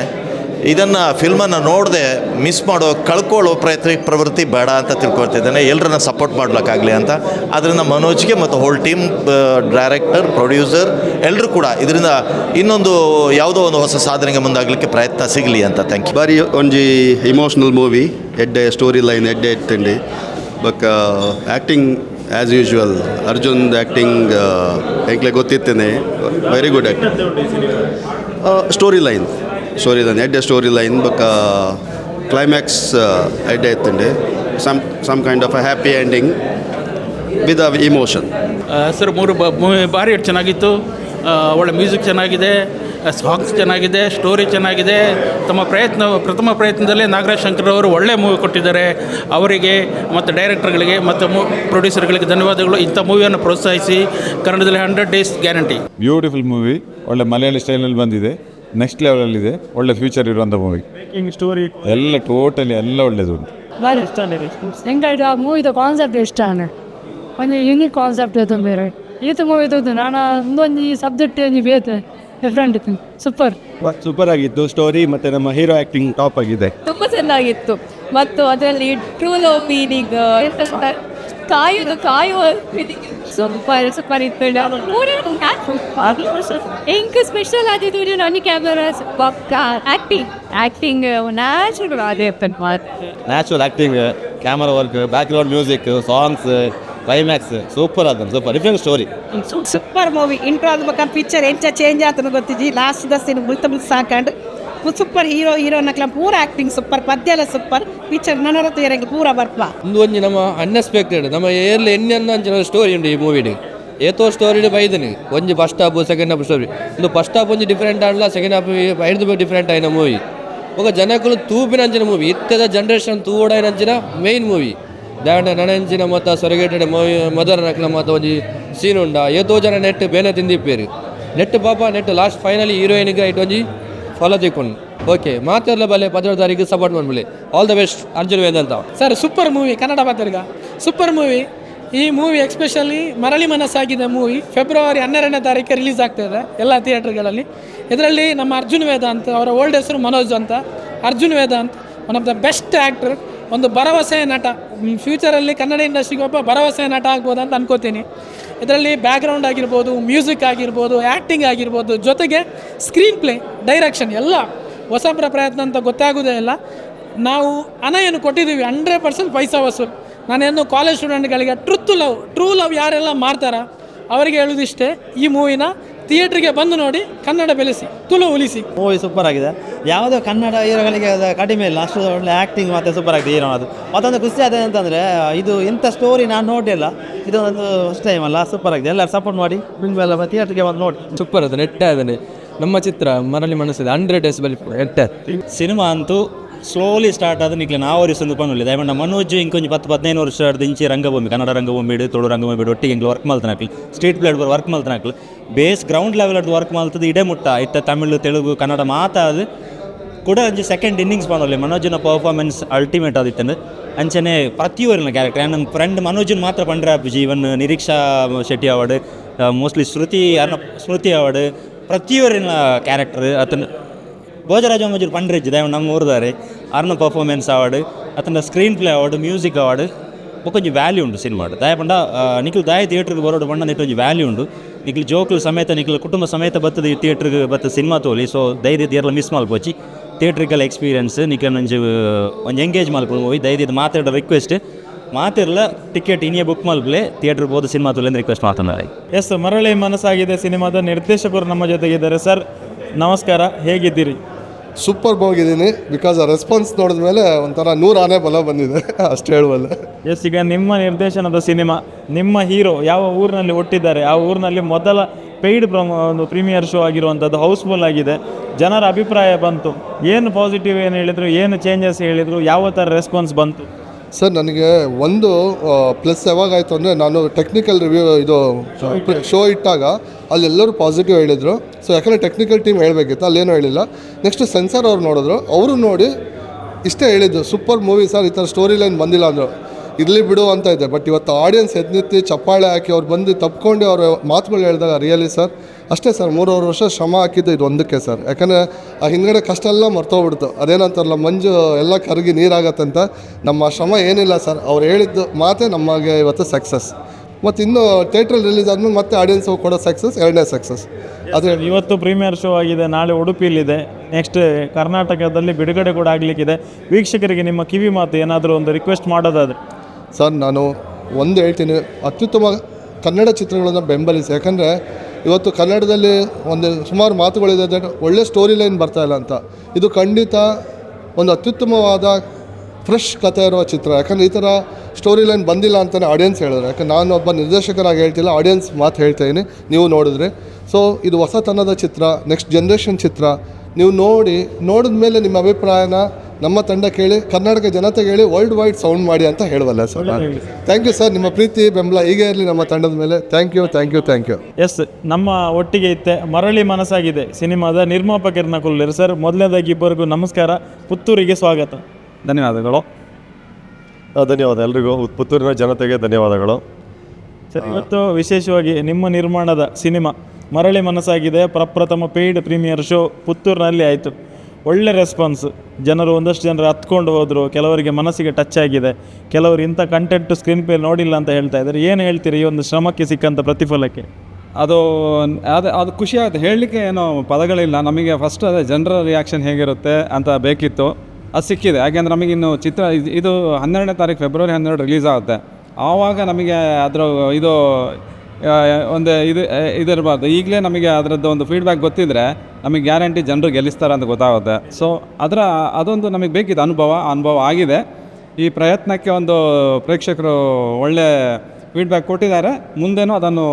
ಇದನ್ನು ಫಿಲ್ಮನ್ನು ನೋಡದೆ ಮಿಸ್ ಮಾಡೋ ಕಳ್ಕೊಳ್ಳೋ ಪ್ರಯತ್ನ, ಪ್ರವೃತ್ತಿ ಬೇಡ ಅಂತ ತಿಳ್ಕೊಳ್ತಿದ್ದೇನೆ. ಎಲ್ಲರನ್ನ ಸಪೋರ್ಟ್ ಮಾಡ್ಲಿಕ್ಕಾಗಲಿ ಅಂತ. ಅದರಿಂದ ಮನೋಜ್ಗೆ ಮತ್ತು ಹೋಲ್ ಟೀಮ್ ಡೈರೆಕ್ಟರ್ ಪ್ರೊಡ್ಯೂಸರ್ ಎಲ್ಲರೂ ಕೂಡ ಇದರಿಂದ ಇನ್ನೊಂದು ಯಾವುದೋ ಒಂದು ಹೊಸ ಸಾಧನೆಗೆ ಮುಂದಾಗಲಿಕ್ಕೆ ಪ್ರಯತ್ನ ಸಿಗಲಿ ಅಂತ. ಥ್ಯಾಂಕ್ ಯು ಬಾರಿ ಒಂಜಿ ಇಮೋಷ್ನಲ್ ಮೂವಿ ಎಡ್ಡೆ ಸ್ಟೋರಿ ಲೈನ್ ಎಡ್ ಎತ್ತಂಡಿ ಬಕ್ acting as usual Arjun acting ಎಂಕ್ಲೆ ಗೊತ್ತಿತ್ತೇನೆ. Very good acting story line story ಇದೆ ಎಡ್ಡೆ ಸ್ಟೋರಿ ಇಲ್ಲ. ಇನ್ ಬಕ್ಕ ಕ್ಲೈಮ್ಯಾಕ್ಸ್ ಎಡ್ಡೆ ಎತ್ತಿಂಡೆ some some kind of a happy ending with a emotion sir ಮೂರು ಬ ಮೂವಿ ಭಾರಿ ಚೆನ್ನಾಗಿತ್ತು. ಒಳ್ಳೆ ಮ್ಯೂಸಿಕ್ ಚೆನ್ನಾಗಿದೆ. ಸಾಂಗ್ಸ್ ಚೆನ್ನಾಗಿದೆ ಸ್ಟೋರಿ ಚೆನ್ನಾಗಿದೆ. ತಮ್ಮ ಪ್ರಯತ್ನ ಪ್ರಥಮ ಪ್ರಯತ್ನದಲ್ಲೇ ನಾಗರಾಜ್ ಶಂಕರ್ ಅವರು ಒಳ್ಳೆ ಮೂವಿ ಕೊಟ್ಟಿದ್ದಾರೆ. ಅವರಿಗೆ ಮತ್ತು ಡೈರೆಕ್ಟರ್ಗಳಿಗೆ ಮತ್ತು ಮೂ ಪ್ರೊಡ್ಯೂಸರ್ಗಳಿಗೆ ಧನ್ಯವಾದಗಳು. ಇಂಥ ಮೂವಿಯನ್ನು ಪ್ರೋತ್ಸಾಹಿಸಿ ಕನ್ನಡದಲ್ಲಿ hundred days guarantee beautiful movie ಒಳ್ಳೆ ಮಲಯಾಳಿ ಸ್ಟೈಲಲ್ಲಿ ಬಂದಿದೆ. ನೆಕ್ಸ್ಟ್ ಲೆವೆಲಲ್ಲಿದೆ ಒಳ್ಳೆ ಫ್ಯೂಚರ್ ಇರುವಂಥ ಮೂವಿ ಸ್ಟೋರಿ ಎಲ್ಲ ಟೋಟಲಿ ಎಲ್ಲ ಒಳ್ಳೆದುಂಟು ಭಾರಿ ಇಷ್ಟ ಹೆಂಗಾಯ್ತು ಆ ಮೂವಿದು ಕಾನ್ಸೆಪ್ಟ್ ಇಷ್ಟ ಒಂದು ಯೂನಿಕ್ ಕಾನ್ಸೆಪ್ಟ್ ಇತ್ತು ಬೇರೆ. ಈತ ಮೂವಿ ಇದ್ದು ನಾನು ಒಂದೊಂದು ಈ ಸಬ್ಜೆಕ್ಟ್ ಬೇತೆ ಡಿಫ್ರೆಂಟ್ ಇತ್ತು. ಸೂಪರ್ ಸೂಪರ್ ಆಗಿತ್ತು ಸ್ಟೋರಿ ಮತ್ತೆ ನಮ್ಮ ಹೀರೋ ಆ್ಯಕ್ಟಿಂಗ್ ಟಾಪ್ ಆಗಿದೆ. ತುಂಬ ಚೆನ್ನಾಗಿತ್ತು. ಮತ್ತು ಅದರಲ್ಲಿ ಟ್ರೂ ಲವ್ ಮೀನಿಂಗ್ ಕಾಯುವುದು ಕಾಯುವ ಸೂಪರ್ ಸೂಪರ್ ಇತ್ತು. ಇಂಕ್ ಸ್ಪೆಷಲ್ ಆದಿದ್ದು ನನ್ನ ಕ್ಯಾಮರಾ ಪಕ್ಕ ಆ್ಯಕ್ಟಿಂಗ್ ಆ್ಯಕ್ಟಿಂಗ್ ನ್ಯಾಚುರಲ್ ಅದೇ natural acting camera work background music songs climax super ಅದ super different story super movie intro ಆದ ಬೇಕಾದ್ರೆ ಪಿಕ್ಚರ್ ಎಂಚ ಚೇಂಜ್ ಆತನ ಗೊತ್ತಿಜಿ ಲಾಸ್ಟ್ ದ ಸೀನ್ ಮುಲ್ತ ಮುಲ್ತ ಸಾಕಂಡು. ಸೂಪರ್ ಹೀರೋ ಹೀರೋನಕ್ಲ ಪೂರ ಆಕ್ಟಿಂಗ್ ಸೂಪರ್ ಪದ್ಯ ಎಲ್ಲ ಸೂಪರ್ ಪಿಕ್ಚರ್ ನನ್ನರತ್ತು ಏರಂಗೆ ಪೂರ ಬರ್ಪ ಒಂದು ಒಂಜಿ ನಮ್ಮ ಅನ್ಎಕ್ಸ್ಪೆಕ್ಟೆಡ್ ನಮ್ಮ ಏರ್ಲಿ ಎಣ್ಣೆ ಅಂಚಿನ ಸ್ಟೋರಿ ಉಂಡು ಈ ಮೂವಿಡ್ ಏತೋ ಸ್ಟೋರಿ ಬೈದನಿ ಒಂಜಿ first half second half story ಒಂದು ಫಸ್ಟ್ ಹಾಫ್ ಒಂಜಿ ಡಿಫ್ರೆಂಟ್ ಆಡ್ಲ ಸೆಕೆಂಡ್ ಹಾಫ್ ಐದು ಡಿಫ್ರೆಂಟ್ ಆಯ್ನ ಮೂವಿ ఒక ಜನಕ್ಕಲು ತೂಪಿನ ಅಂಚಿನ ಮೂವಿ ಇತ್ತದ ಜನರೇಷನ್ ತೂವಡಾಯಿನ ಅಂಚಿನ ಮೇಯ್ನ್ ಮೂವಿ ದಾಂಡ ನನಂಚಿನ ಮತ್ತ ಸೊರಗೇಟಡೆ ಮೂವಿ ಮೊದಲ ನಕ್ಲ ಮತ್ತ ಒಂಜಿ ಸೀನ್ ಉಂಡ ಏತೋ ಜನ ನೆಟ್ ಬೇನೆ ತಿಂದಿಪ್ಪೇರು ನೆಟ್ ಪಾಪ ನೆಟ್ ಲಾಸ್ಟ್ ಫೈನಲಿ ಹೀರೋಯಿನ್ಗೆ ಇಟ್ಟು ಒಂಜಿ ಫಾಲೋ ತಿಕ್ಕೊಂಡು ಓಕೆ ಮಾತಾಡಲ ಬಲ್ಲೆ ಪದ್ರ ತಾರೀಕು ಸಪೋರ್ಟ್ ಮಾಡ್ಬಿಡಿ all the best Arjun Vedanta sir super movie Kannada ಮಾತಾಡಿಗ super movie ಈ movie especially Marali Manasagide movie February ಹನ್ನೆರಡನೇ ತಾರೀಕು ರಿಲೀಸ್ ಆಗ್ತಾಯಿದೆ ಎಲ್ಲ ಥಿಯೇಟರ್ಗಳಲ್ಲಿ ಇದರಲ್ಲಿ ನಮ್ಮ ಅರ್ಜುನ್ ವೇದಾಂತ್ ಅವರ ಓಲ್ಡ್ ಹೆಸರು ಮನೋಜ್ ಅಂತ. Arjun Vedant one of the best actor ಒಂದು ಭರವಸೆ ನಟ. ಫ್ಯೂಚರಲ್ಲಿ ಕನ್ನಡ ಇಂಡಸ್ಟ್ರಿಗೆ ಒಬ್ಬ ಭರವಸೆ ನಟ ಆಗ್ಬೋದು ಅಂತ ಅನ್ಕೋತೀನಿ. ಇದರಲ್ಲಿ ಬ್ಯಾಕ್ಗ್ರೌಂಡ್ ಆಗಿರ್ಬೋದು ಮ್ಯೂಸಿಕ್ ಆಗಿರ್ಬೋದು ಆ್ಯಕ್ಟಿಂಗ್ ಆಗಿರ್ಬೋದು, ಜೊತೆಗೆ ಸ್ಕ್ರೀನ್ ಪ್ಲೇ ಡೈರೆಕ್ಷನ್ ಎಲ್ಲ ಹೊಸಬ್ರ ಪ್ರಯತ್ನ ಅಂತ ಗೊತ್ತಾಗೋದೇ ಇಲ್ಲ. ನಾವು ಹಣ ಏನು ಕೊಟ್ಟಿದ್ದೀವಿ ಹಂಡ್ರೆಡ್ ಪರ್ಸೆಂಟ್ ಪೈಸಾ ವಸೂಲು. ನಾನೇನು ಕಾಲೇಜ್ ಸ್ಟೂಡೆಂಟ್ಗಳಿಗೆ ಟ್ರುತ್ ಲವ್ ಟ್ರೂ ಲವ್ ಯಾರೆಲ್ಲ ಮಾಡ್ತಾರ ಅವರಿಗೆ ಹೇಳೋದಿಷ್ಟೇ ಈ ಮೂವಿನ ಥಿಯೇಟ್ರಿಗೆ ಬಂದು ನೋಡಿ ಕನ್ನಡ ಬೆಳೆಸಿ ತುಳು ಉಳಿಸಿ. ಮೂವಿ ಸೂಪರ್ ಆಗಿದೆ. ಯಾವುದೋ ಕನ್ನಡ ಹೀರೋಗಳಿಗೆ ಅದು ಕಡಿಮೆ ಇಲ್ಲ ಅಷ್ಟು ಒಳ್ಳೆ ಆ್ಯಕ್ಟಿಂಗ್ ಮತ್ತು ಸೂಪರ್ ಆಗಿದೆ ಹೀರೋ ಅದು. ಮತ್ತೊಂದು ಖುಷಿ ಆದ ಅಂತಂದರೆ ಇದು ಇಂಥ ಸ್ಟೋರಿ ನಾನು ನೋಡಿಲ್ಲ ಇದು ಒಂದು ಫಸ್ಟ್ ಟೈಮ್ ಅಲ್ಲ ಸೂಪರ್ ಆಗಿದೆ. ಎಲ್ಲರೂ ಸಪೋರ್ಟ್ ಮಾಡಿ ಫಿಲ್ಮ್ ಎಲ್ಲ ಥಿಯೇಟ್ರಿಗೆ ಬಂದು ನೋಡಿ. ಸೂಪರ್ ಅದು ನೆಟ್ಟ ಅದನ್ನೇ ನಮ್ಮ ಚಿತ್ರ ಮರಳಿ ಮನಸ್ಸಿದೆ ಹಂಡ್ರೆಡ್ ಡೇಸ್ ಬಲಿ ನೆಟ್ಟ ಸಿನಿಮಾ ಅಂತೂ ಸ್ಲೋಲಿ ಸ್ಟಾರ್ಟ್ ಆದ ನಿಕ್ಲೆ ನಾವು ಒಂದು ಪನ್ನುಲ್ಲಿ ದಯಮಾಡ ಮನೋಜ್ ಇಂಕೊಂಚು ಪತ್ತು ಹದಿನೈದು ವರ್ಷ ಇಂಚಿ ರಂಗಭೂಮಿ, ಕನ್ನಡ ರಂಗಭೂಮಿ ತುಳು ರಂಗಭೂಮಿ ಇಡು ಒಟ್ಟಿಗೆ ಇಂಗ್ಲು ವರ್ಕ್ ಮಲ್ತನಾಕ್ಲಿ ಸ್ಟ್ರೀಟ್ ಪ್ಲೇಟ್ ವರ್ಕ್ ಮಲ್ತನಾಕ್ಲಿ ಬೇಸ್ ಗ್ರೌಂಡ್ ಲೆವೆಲ್ ವರ್ಕ್ ಮಲ್ತದ್ದು ಇಡೇ ಮುಟ್ಟ. ಇತ್ತ ತಮಿಳು, ತೆಲುಗು, ಕನ್ನಡ ಮಾತಾದು ಕೂಡ ಒಂಜಿ ಸೆಕೆಂಡ್ ಇನ್ನಿಂಗ್ಸ್ ಮಾಡೋಲ್ಲ ಮನೋಜನ ಪರ್ಫಾರ್ಮೆನ್ಸ್ ಅಲ್ಟಿಮೇಟ್ ಆದಿತ್ತಂದು ಅಂಚನೆ ಪ್ರತಿಯೊರಿನ ಕ್ಯಾರೆಕ್ಟರ್ ನನ್ನ ಫ್ರೆಂಡ್ ಮನೋಜನ್ ಮಾತ್ರ ಪಂಡ್ರೆ even Niriksha Shetty award mostly Shruti Smriti award ಪ್ರತಿಯೊರಿನ character ಆತನ ಭೋಜರಾಜ ಮಜೂರ್ ಪಂಡ್ರಿಜ್ ದಯ ನಮ್ಮ ಊರದಾರೆ ಅರ್ನ ಪರ್ಫಾರ್ಮೆನ್ಸ್ ಅವಾರ್ಡ್ ಅತನ screen play award music award ಬೊಕೊಂಜಿ ವ್ಯಾಲ್ಯೂ ಉಂಟು ಸಿನಿಮಾ ದಯ ಪಂಡ ನಿಖಿಲ್ ದಾಯ ಥಿಯೇಟ್ರಿಗೆ ಬರೋಡು ಪಂಡ ಒಂದು ವ್ಯಾಲ್ಯೂ ಉಂಟು. ನಿಖಿಲ್ ಜೋಕ್ಲು ಸಮೇತ, ನಿಖಿಲ್ ಕುಟುಂಬ ಸಮೇತ ಬತ್ತದ ಈ ಥಿಯೇಟ್ರಿಗೆ ಬತ್ತ ಸಿನಿಮಾ ತೋಲಿ. ಸೊ ಧೈರ್ಯ ಎಲ್ಲ ಮಿಸ್ ಮಲ್ಪೋಚಿ ಥಿಯೇಟ್ರಿಕಲ್ ಎಕ್ಸ್ಪೀರಿಯನ್ಸ್ ನಿಖಿಲ್ ನಂಜು, ಒಂದು ಎಂಗೇಜ್ ಮಲ್ಪು ಹೋಗಿ ಇದು ಮಾತಾಡೋ ರಿಕ್ವೆಸ್ಟ್ ಮಾತಿರಲ್ಲ ಟಿಕೆಟ್ ಇನ್ನೇ ಬುಕ್ ಮಾಡ್ಲೇ ಥಿಯೇಟ್ರ್ ಬೋದು ಸಿನಿಮಾ ತೋಲಿ ರಿಕ್ವೆಸ್ಟ್ ಮಾತನಾಡಿ ಎಸ್ ಮರಳಿ ಮನಸ್ಸಾಗಿದೆ ಸಿನಿಮಾದ ನಿರ್ದೇಶಕರು ನಮ್ಮ ಜೊತೆಗಿದ್ದಾರೆ. ಸರ್ ನಮಸ್ಕಾರ. ಹೇಗಿದ್ದೀರಿ? ಸೂಪರ್ ಹೋಗಿದ್ದೀನಿ ಬಿಕಾಸ್ ಆ ರೆಸ್ಪಾನ್ಸ್ ನೋಡಿದ ಮೇಲೆ ಒಂಥರ ನೂರು ಆನೆ ಬಲ ಬಂದಿದೆ. ಅಷ್ಟು ಹೇಳುವಲ್ಲ. ಎಸ್, ಈಗ ನಿಮ್ಮ ನಿರ್ದೇಶನದ ಸಿನಿಮಾ, ನಿಮ್ಮ ಹೀರೋ ಯಾವ ಊರಿನಲ್ಲಿ ಒಟ್ಟಿದ್ದಾರೆ ಆ ಊರಿನಲ್ಲಿ ಮೊದಲ ಪೇಯ್ಡ್ ಪ್ರಮೋ ಒಂದು ಪ್ರೀಮಿಯರ್ ಶೋ ಆಗಿರುವಂಥದ್ದು ಹೌಸ್ಫುಲ್ ಆಗಿದೆ. ಜನರ ಅಭಿಪ್ರಾಯ ಬಂತು. ಏನು ಪಾಸಿಟಿವ್ ಏನು ಹೇಳಿದರು, ಏನು ಚೇಂಜಸ್ ಹೇಳಿದರು, ಯಾವ ಥರ ರೆಸ್ಪಾನ್ಸ್ ಬಂತು? ಸರ್ ನನಗೆ ಒಂದು ಪ್ಲಸ್ ಯಾವಾಗಾಯಿತು ಅಂದರೆ ನಾನು ಟೆಕ್ನಿಕಲ್ ರಿವ್ಯೂ ಇದು ಶೋ ಇಟ್ಟಾಗ. ಅಲ್ಲೆಲ್ಲರೂ ಪಾಸಿಟಿವ್ ಹೇಳಿದರು. ಸೊ ಯಾಕಂದರೆ ಟೆಕ್ನಿಕಲ್ ಟೀಮ್ ಹೇಳಬೇಕಿತ್ತು ಅಲ್ಲೇನೂ ಹೇಳಿಲ್ಲ. ನೆಕ್ಸ್ಟ್ ಸೆನ್ಸರ್ ಅವ್ರು ನೋಡಿದ್ರು. ಅವರು ನೋಡಿ ಇಷ್ಟೇ ಹೇಳಿದ್ದು ಸೂಪರ್ ಮೂವಿ ಸರ್ ಈ ಥರ ಸ್ಟೋರಿ ಲೈನ್ ಬಂದಿಲ್ಲ ಅಂದರು. ಇರಲಿ ಬಿಡು ಅಂತ ಇದೆ. ಬಟ್ ಇವತ್ತು ಆಡಿಯನ್ಸ್ ಎದ್ನಿತ್ತಿ ಚಪ್ಪಾಳೆ ಹಾಕಿ ಅವ್ರು ಬಂದು ತಪ್ಕೊಂಡು ಅವ್ರ ಮಾತುಗಳು ಹೇಳಿದಾಗ ರಿಯಲಿ ಸರ್ ಅಷ್ಟೇ ಸರ್ ಮೂರುವರೆ ವರ್ಷ ಶ್ರಮ ಹಾಕಿದ್ದು ಇದು ಒಂದಕ್ಕೆ ಸರ್. ಯಾಕಂದರೆ ಆ ಹಿಂದ್ಗಡೆ ಕಷ್ಟ ಎಲ್ಲ ಮರ್ತೋಗ್ಬಿಡ್ತು. ಅದೇನಂತಾರಲ್ಲ ಮಂಜು ಎಲ್ಲ ಕರಗಿ ನೀರಾಗತ್ತಂತ. ನಮ್ಮ ಶ್ರಮ ಏನಿಲ್ಲ ಸರ್. ಅವ್ರು ಹೇಳಿದ್ದು ಮಾತೇ ನಮಗೆ ಇವತ್ತು ಸಕ್ಸಸ್ ಮತ್ತು ಇನ್ನು ಥಿಯೇಟ್ರಲ್ಲಿ ರಿಲೀಸ್ ಆದಮೇಲೆ ಮತ್ತೆ ಆಡಿಯನ್ಸ್ ಕೊಡೋ ಸಕ್ಸಸ್ ಎರಡನೇ ಸಕ್ಸಸ್ ಅದೇ ಇವತ್ತು ಪ್ರೀಮಿಯರ್ ಶೋ ಆಗಿದೆ ನಾಳೆ ಉಡುಪಿಯಲ್ಲಿದೆ. ನೆಕ್ಸ್ಟ್ ಕರ್ನಾಟಕದಲ್ಲಿ ಬಿಡುಗಡೆ ಕೂಡ ಆಗಲಿಕ್ಕಿದೆ. ವೀಕ್ಷಕರಿಗೆ ನಿಮ್ಮ ಕಿವಿ ಮಾತು ಏನಾದರೂ ಒಂದು ರಿಕ್ವೆಸ್ಟ್ ಮಾಡೋದಾದರೆ. ಸರ್ ನಾನು ಒಂದು ಹೇಳ್ತೀನಿ. ಅತ್ಯುತ್ತಮ ಕನ್ನಡ ಚಿತ್ರಗಳನ್ನು ಬೆಂಬಲಿಸಿ. ಯಾಕಂದರೆ ಇವತ್ತು ಕನ್ನಡದಲ್ಲಿ ಒಂದು ಸುಮಾರು ಮಾತುಗಳಿದೆ ದಟ್ ಒಳ್ಳೆ ಸ್ಟೋರಿ ಲೈನ್ ಬರ್ತಾ ಇಲ್ಲ ಅಂತ. ಇದು ಖಂಡಿತ ಒಂದು ಅತ್ಯುತ್ತಮವಾದ ಫ್ರೆಶ್ ಕಥೆ ಇರುವ ಚಿತ್ರ. ಯಾಕಂದರೆ ಈ ಥರ ಸ್ಟೋರಿ ಲೈನ್ ಬಂದಿಲ್ಲ ಅಂತಲೇ ಆಡಿಯನ್ಸ್ ಹೇಳಿದ್ರು ಯಾಕಂದ್ರೆ ನಾನು ಒಬ್ಬ ನಿರ್ದೇಶಕರಾಗಿ ಹೇಳ್ತಿಲ್ಲ ಆಡಿಯನ್ಸ್ ಮಾತು ಹೇಳ್ತಾ ಇದ್ದೀನಿ ನೀವು ನೋಡಿದ್ರೆ. ಸೊ ಇದು ಹೊಸತನದ ಚಿತ್ರ ನೆಕ್ಸ್ಟ್ ಜನ್ರೇಷನ್ ಚಿತ್ರ. ನೀವು ನೋಡಿ ನೋಡಿದ ಮೇಲೆ ನಿಮ್ಮ ಅಭಿಪ್ರಾಯನ ನಮ್ಮ ತಂಡ ಕೇಳಿ ಕರ್ನಾಟಕ ಜನತೆಗೆ ಹೇಳಿ ವರ್ಲ್ಡ್ ವೈಡ್ ಸೌಂಡ್ ಮಾಡಿ ಅಂತ ಹೇಳುವಲ್ಲ ಸರ್. ಥ್ಯಾಂಕ್ ಯು ಸರ್ ನಿಮ್ಮ ಪ್ರೀತಿ ಬೆಂಬಲ ಹೀಗೆ ಇರಲಿ ನಮ್ಮ ತಂಡದ ಮೇಲೆ. Thank you thank you thank you S ನಮ್ಮ ಒಟ್ಟಿಗೆ ಇತ್ತೆ ಮರಳಿ ಮನಸ್ಸಾಗಿದೆ ಸಿನಿಮಾದ ನಿರ್ಮಾಪಕರನ್ನ ಕೊಲ್ಲರು ಸರ್ ಮೊದಲನೇದಾಗಿ ಇಬ್ಬರಿಗೂ ನಮಸ್ಕಾರ. ಪುತ್ತೂರಿಗೆ ಸ್ವಾಗತ. ಧನ್ಯವಾದಗಳು. ಧನ್ಯವಾದ ಎಲ್ರಿಗೂ. ಪುತ್ತೂರಿನ ಜನತೆಗೆ ಧನ್ಯವಾದಗಳು. ಸರ್ ಇವತ್ತು ವಿಶೇಷವಾಗಿ ನಿಮ್ಮ ನಿರ್ಮಾಣದ ಸಿನಿಮಾ ಮರಳಿ ಮನಸ್ಸಾಗಿದೆ. ಪ್ರಪ್ರಥಮ ಪೇಯ್ಡ್ ಪ್ರೀಮಿಯರ್ ಶೋ ಪುತ್ತೂರಿನಲ್ಲಿ ಆಯಿತು. ಒಳ್ಳೆ ರೆಸ್ಪಾನ್ಸ್ ಜನರು ಒಂದಷ್ಟು ಜನರು ಹತ್ಕೊಂಡು ಹೋದರು, ಕೆಲವರಿಗೆ ಮನಸ್ಸಿಗೆ ಟಚ್ ಆಗಿದೆ. ಕೆಲವರು ಇಂಥ ಕಂಟೆಂಟ್ ಸ್ಕ್ರೀನ್ ಪ್ಲೇ ನೋಡಿಲ್ಲ ಅಂತ ಹೇಳ್ತಾ ಇದ್ದಾರೆ. ಏನು ಹೇಳ್ತೀರಿ ಈ ಒಂದು ಶ್ರಮಕ್ಕೆ ಸಿಕ್ಕಂಥ ಪ್ರತಿಫಲಕ್ಕೆ? ಅದು ಅದು ಅದು ಖುಷಿ ಆಗುತ್ತೆ ಹೇಳಲಿಕ್ಕೆ ಏನೋ ಪದಗಳಿಲ್ಲ. ನಮಗೆ ಫಸ್ಟ್ ಅದೇ ಜನರ ರಿಯಾಕ್ಷನ್ ಹೇಗಿರುತ್ತೆ ಅಂತ ಬೇಕಿತ್ತು. ಅದು ಸಿಕ್ಕಿದೆ. ಯಾಕೆಂದರೆ ನಮಗಿನ್ನು ಚಿತ್ರ, ಇದು- ಹನ್ನೆರಡನೇ ತಾರೀಕು ಫೆಬ್ರವರಿ ಹನ್ನೆರಡು ರಿಲೀಸ್ ಆಗುತ್ತೆ. ಆವಾಗ ನಮಗೆ ಅದರ ಇದು ಒಂದು ಇದು ಇದಿರಬಾರ್ದು. ಈಗಲೇ ನಮಗೆ ಅದರದ್ದು ಒಂದು ಫೀಡ್ಬ್ಯಾಕ್ ಗೊತ್ತಿದ್ದರೆ ನಮಗೆ ಗ್ಯಾರಂಟಿ ಜನರು ಗೆಲ್ಲಿಸ್ತಾರೆ ಅಂತ ಗೊತ್ತಾಗುತ್ತೆ. ಸೊ ಅದರ, ಅದೊಂದು ನಮಗೆ ಬೇಕಿದ್ದ ಅನುಭವ ಅನುಭವ ಆಗಿದೆ. ಈ ಪ್ರಯತ್ನಕ್ಕೆ ಒಂದು ಪ್ರೇಕ್ಷಕರು ಒಳ್ಳೆ ಫೀಡ್ಬ್ಯಾಕ್ ಕೊಟ್ಟಿದ್ದಾರೆ. ಮುಂದೇನೂ ಅದನ್ನು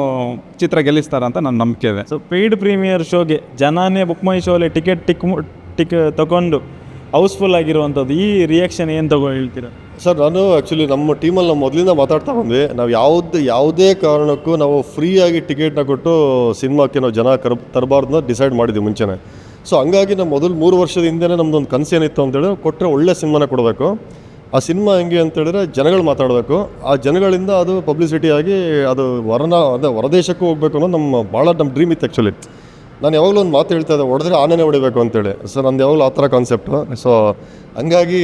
ಚಿತ್ರ ಗೆಲ್ಲಿಸ್ತಾರೆ ಅಂತ ನನ್ನ ನಂಬಿಕೆ ಇದೆ. ಸೊ ಪೇಯ್ಡ್ ಪ್ರೀಮಿಯರ್ ಶೋಗೆ ಜನಾನೇ ಬುಕ್ ಮೈ ಶೋಲಿ ಟಿಕೆಟ್ ಟಿಕ್ ಟಿಕ್ ತಗೊಂಡು ಹೌಸ್ಫುಲ್ ಆಗಿರುವಂಥದ್ದು, ಈ ರಿಯಾಕ್ಷನ್ ಏನು ತಗೋ ಹೇಳ್ತೀರಾ? ಸರ್, ನಾನು ಆ್ಯಕ್ಚುಲಿ ನಮ್ಮ ಟೀಮಲ್ಲಿ ನಾವು ಮೊದಲಿಂದ ಮಾತಾಡ್ತಾ ಬಂದ್ವಿ. ನಾವು ಯಾವ್ದು ಯಾವುದೇ ಕಾರಣಕ್ಕೂ ನಾವು ಫ್ರೀಯಾಗಿ ಟಿಕೆಟ್ನ ಕೊಟ್ಟು ಸಿನಿಮಾಕ್ಕೆ ನಾವು ಜನ ಕರ್ ತರಬಾರ್ದು ಅಂತ ಡಿಸೈಡ್ ಮಾಡಿದ್ವಿ ಮುಂಚೆನೆ. ಸೊ ಹಂಗಾಗಿ ನಾವು ಮೊದಲು ಮೂರು ವರ್ಷದ ಹಿಂದೆನೇ ನಮ್ಮದೊಂದು ಕನಸು ಏನಿತ್ತು ಅಂತೇಳಿ ಕೊಟ್ಟರೆ ಒಳ್ಳೆ ಸಿನಿಮಾನ ಕೊಡಬೇಕು. ಆ ಸಿನಿಮಾ ಹೆಂಗೆ ಅಂತೇಳಿದ್ರೆ ಜನಗಳು ಮಾತಾಡಬೇಕು. ಆ ಜನಗಳಿಂದ ಅದು ಪಬ್ಲಿಸಿಟಿ ಆಗಿ ಅದು ವರನ ಅದೇ ಹೊರದೇಶಕ್ಕೂ ಹೋಗಬೇಕು ಅನ್ನೋದು ನಮ್ಮ ಭಾಳ ನಮ್ಮ ಡ್ರೀಮ್ ಇತ್ತು ಆ್ಯಕ್ಚುಲಿ ನಾನು ಯಾವಾಗಲೂ ಒಂದು ಮಾತು ಹೇಳ್ತಾ ಇದ್ದೆ, ಹೊಡೆದ್ರೆ ಆನೆನೇ ಹೊಡಿಬೇಕು ಅಂತೇಳಿ. ಸೊ ನಂದು ಯಾವಾಗಲೂ ಆ ಥರ ಕಾನ್ಸೆಪ್ಟು ಸೊ ಹಂಗಾಗಿ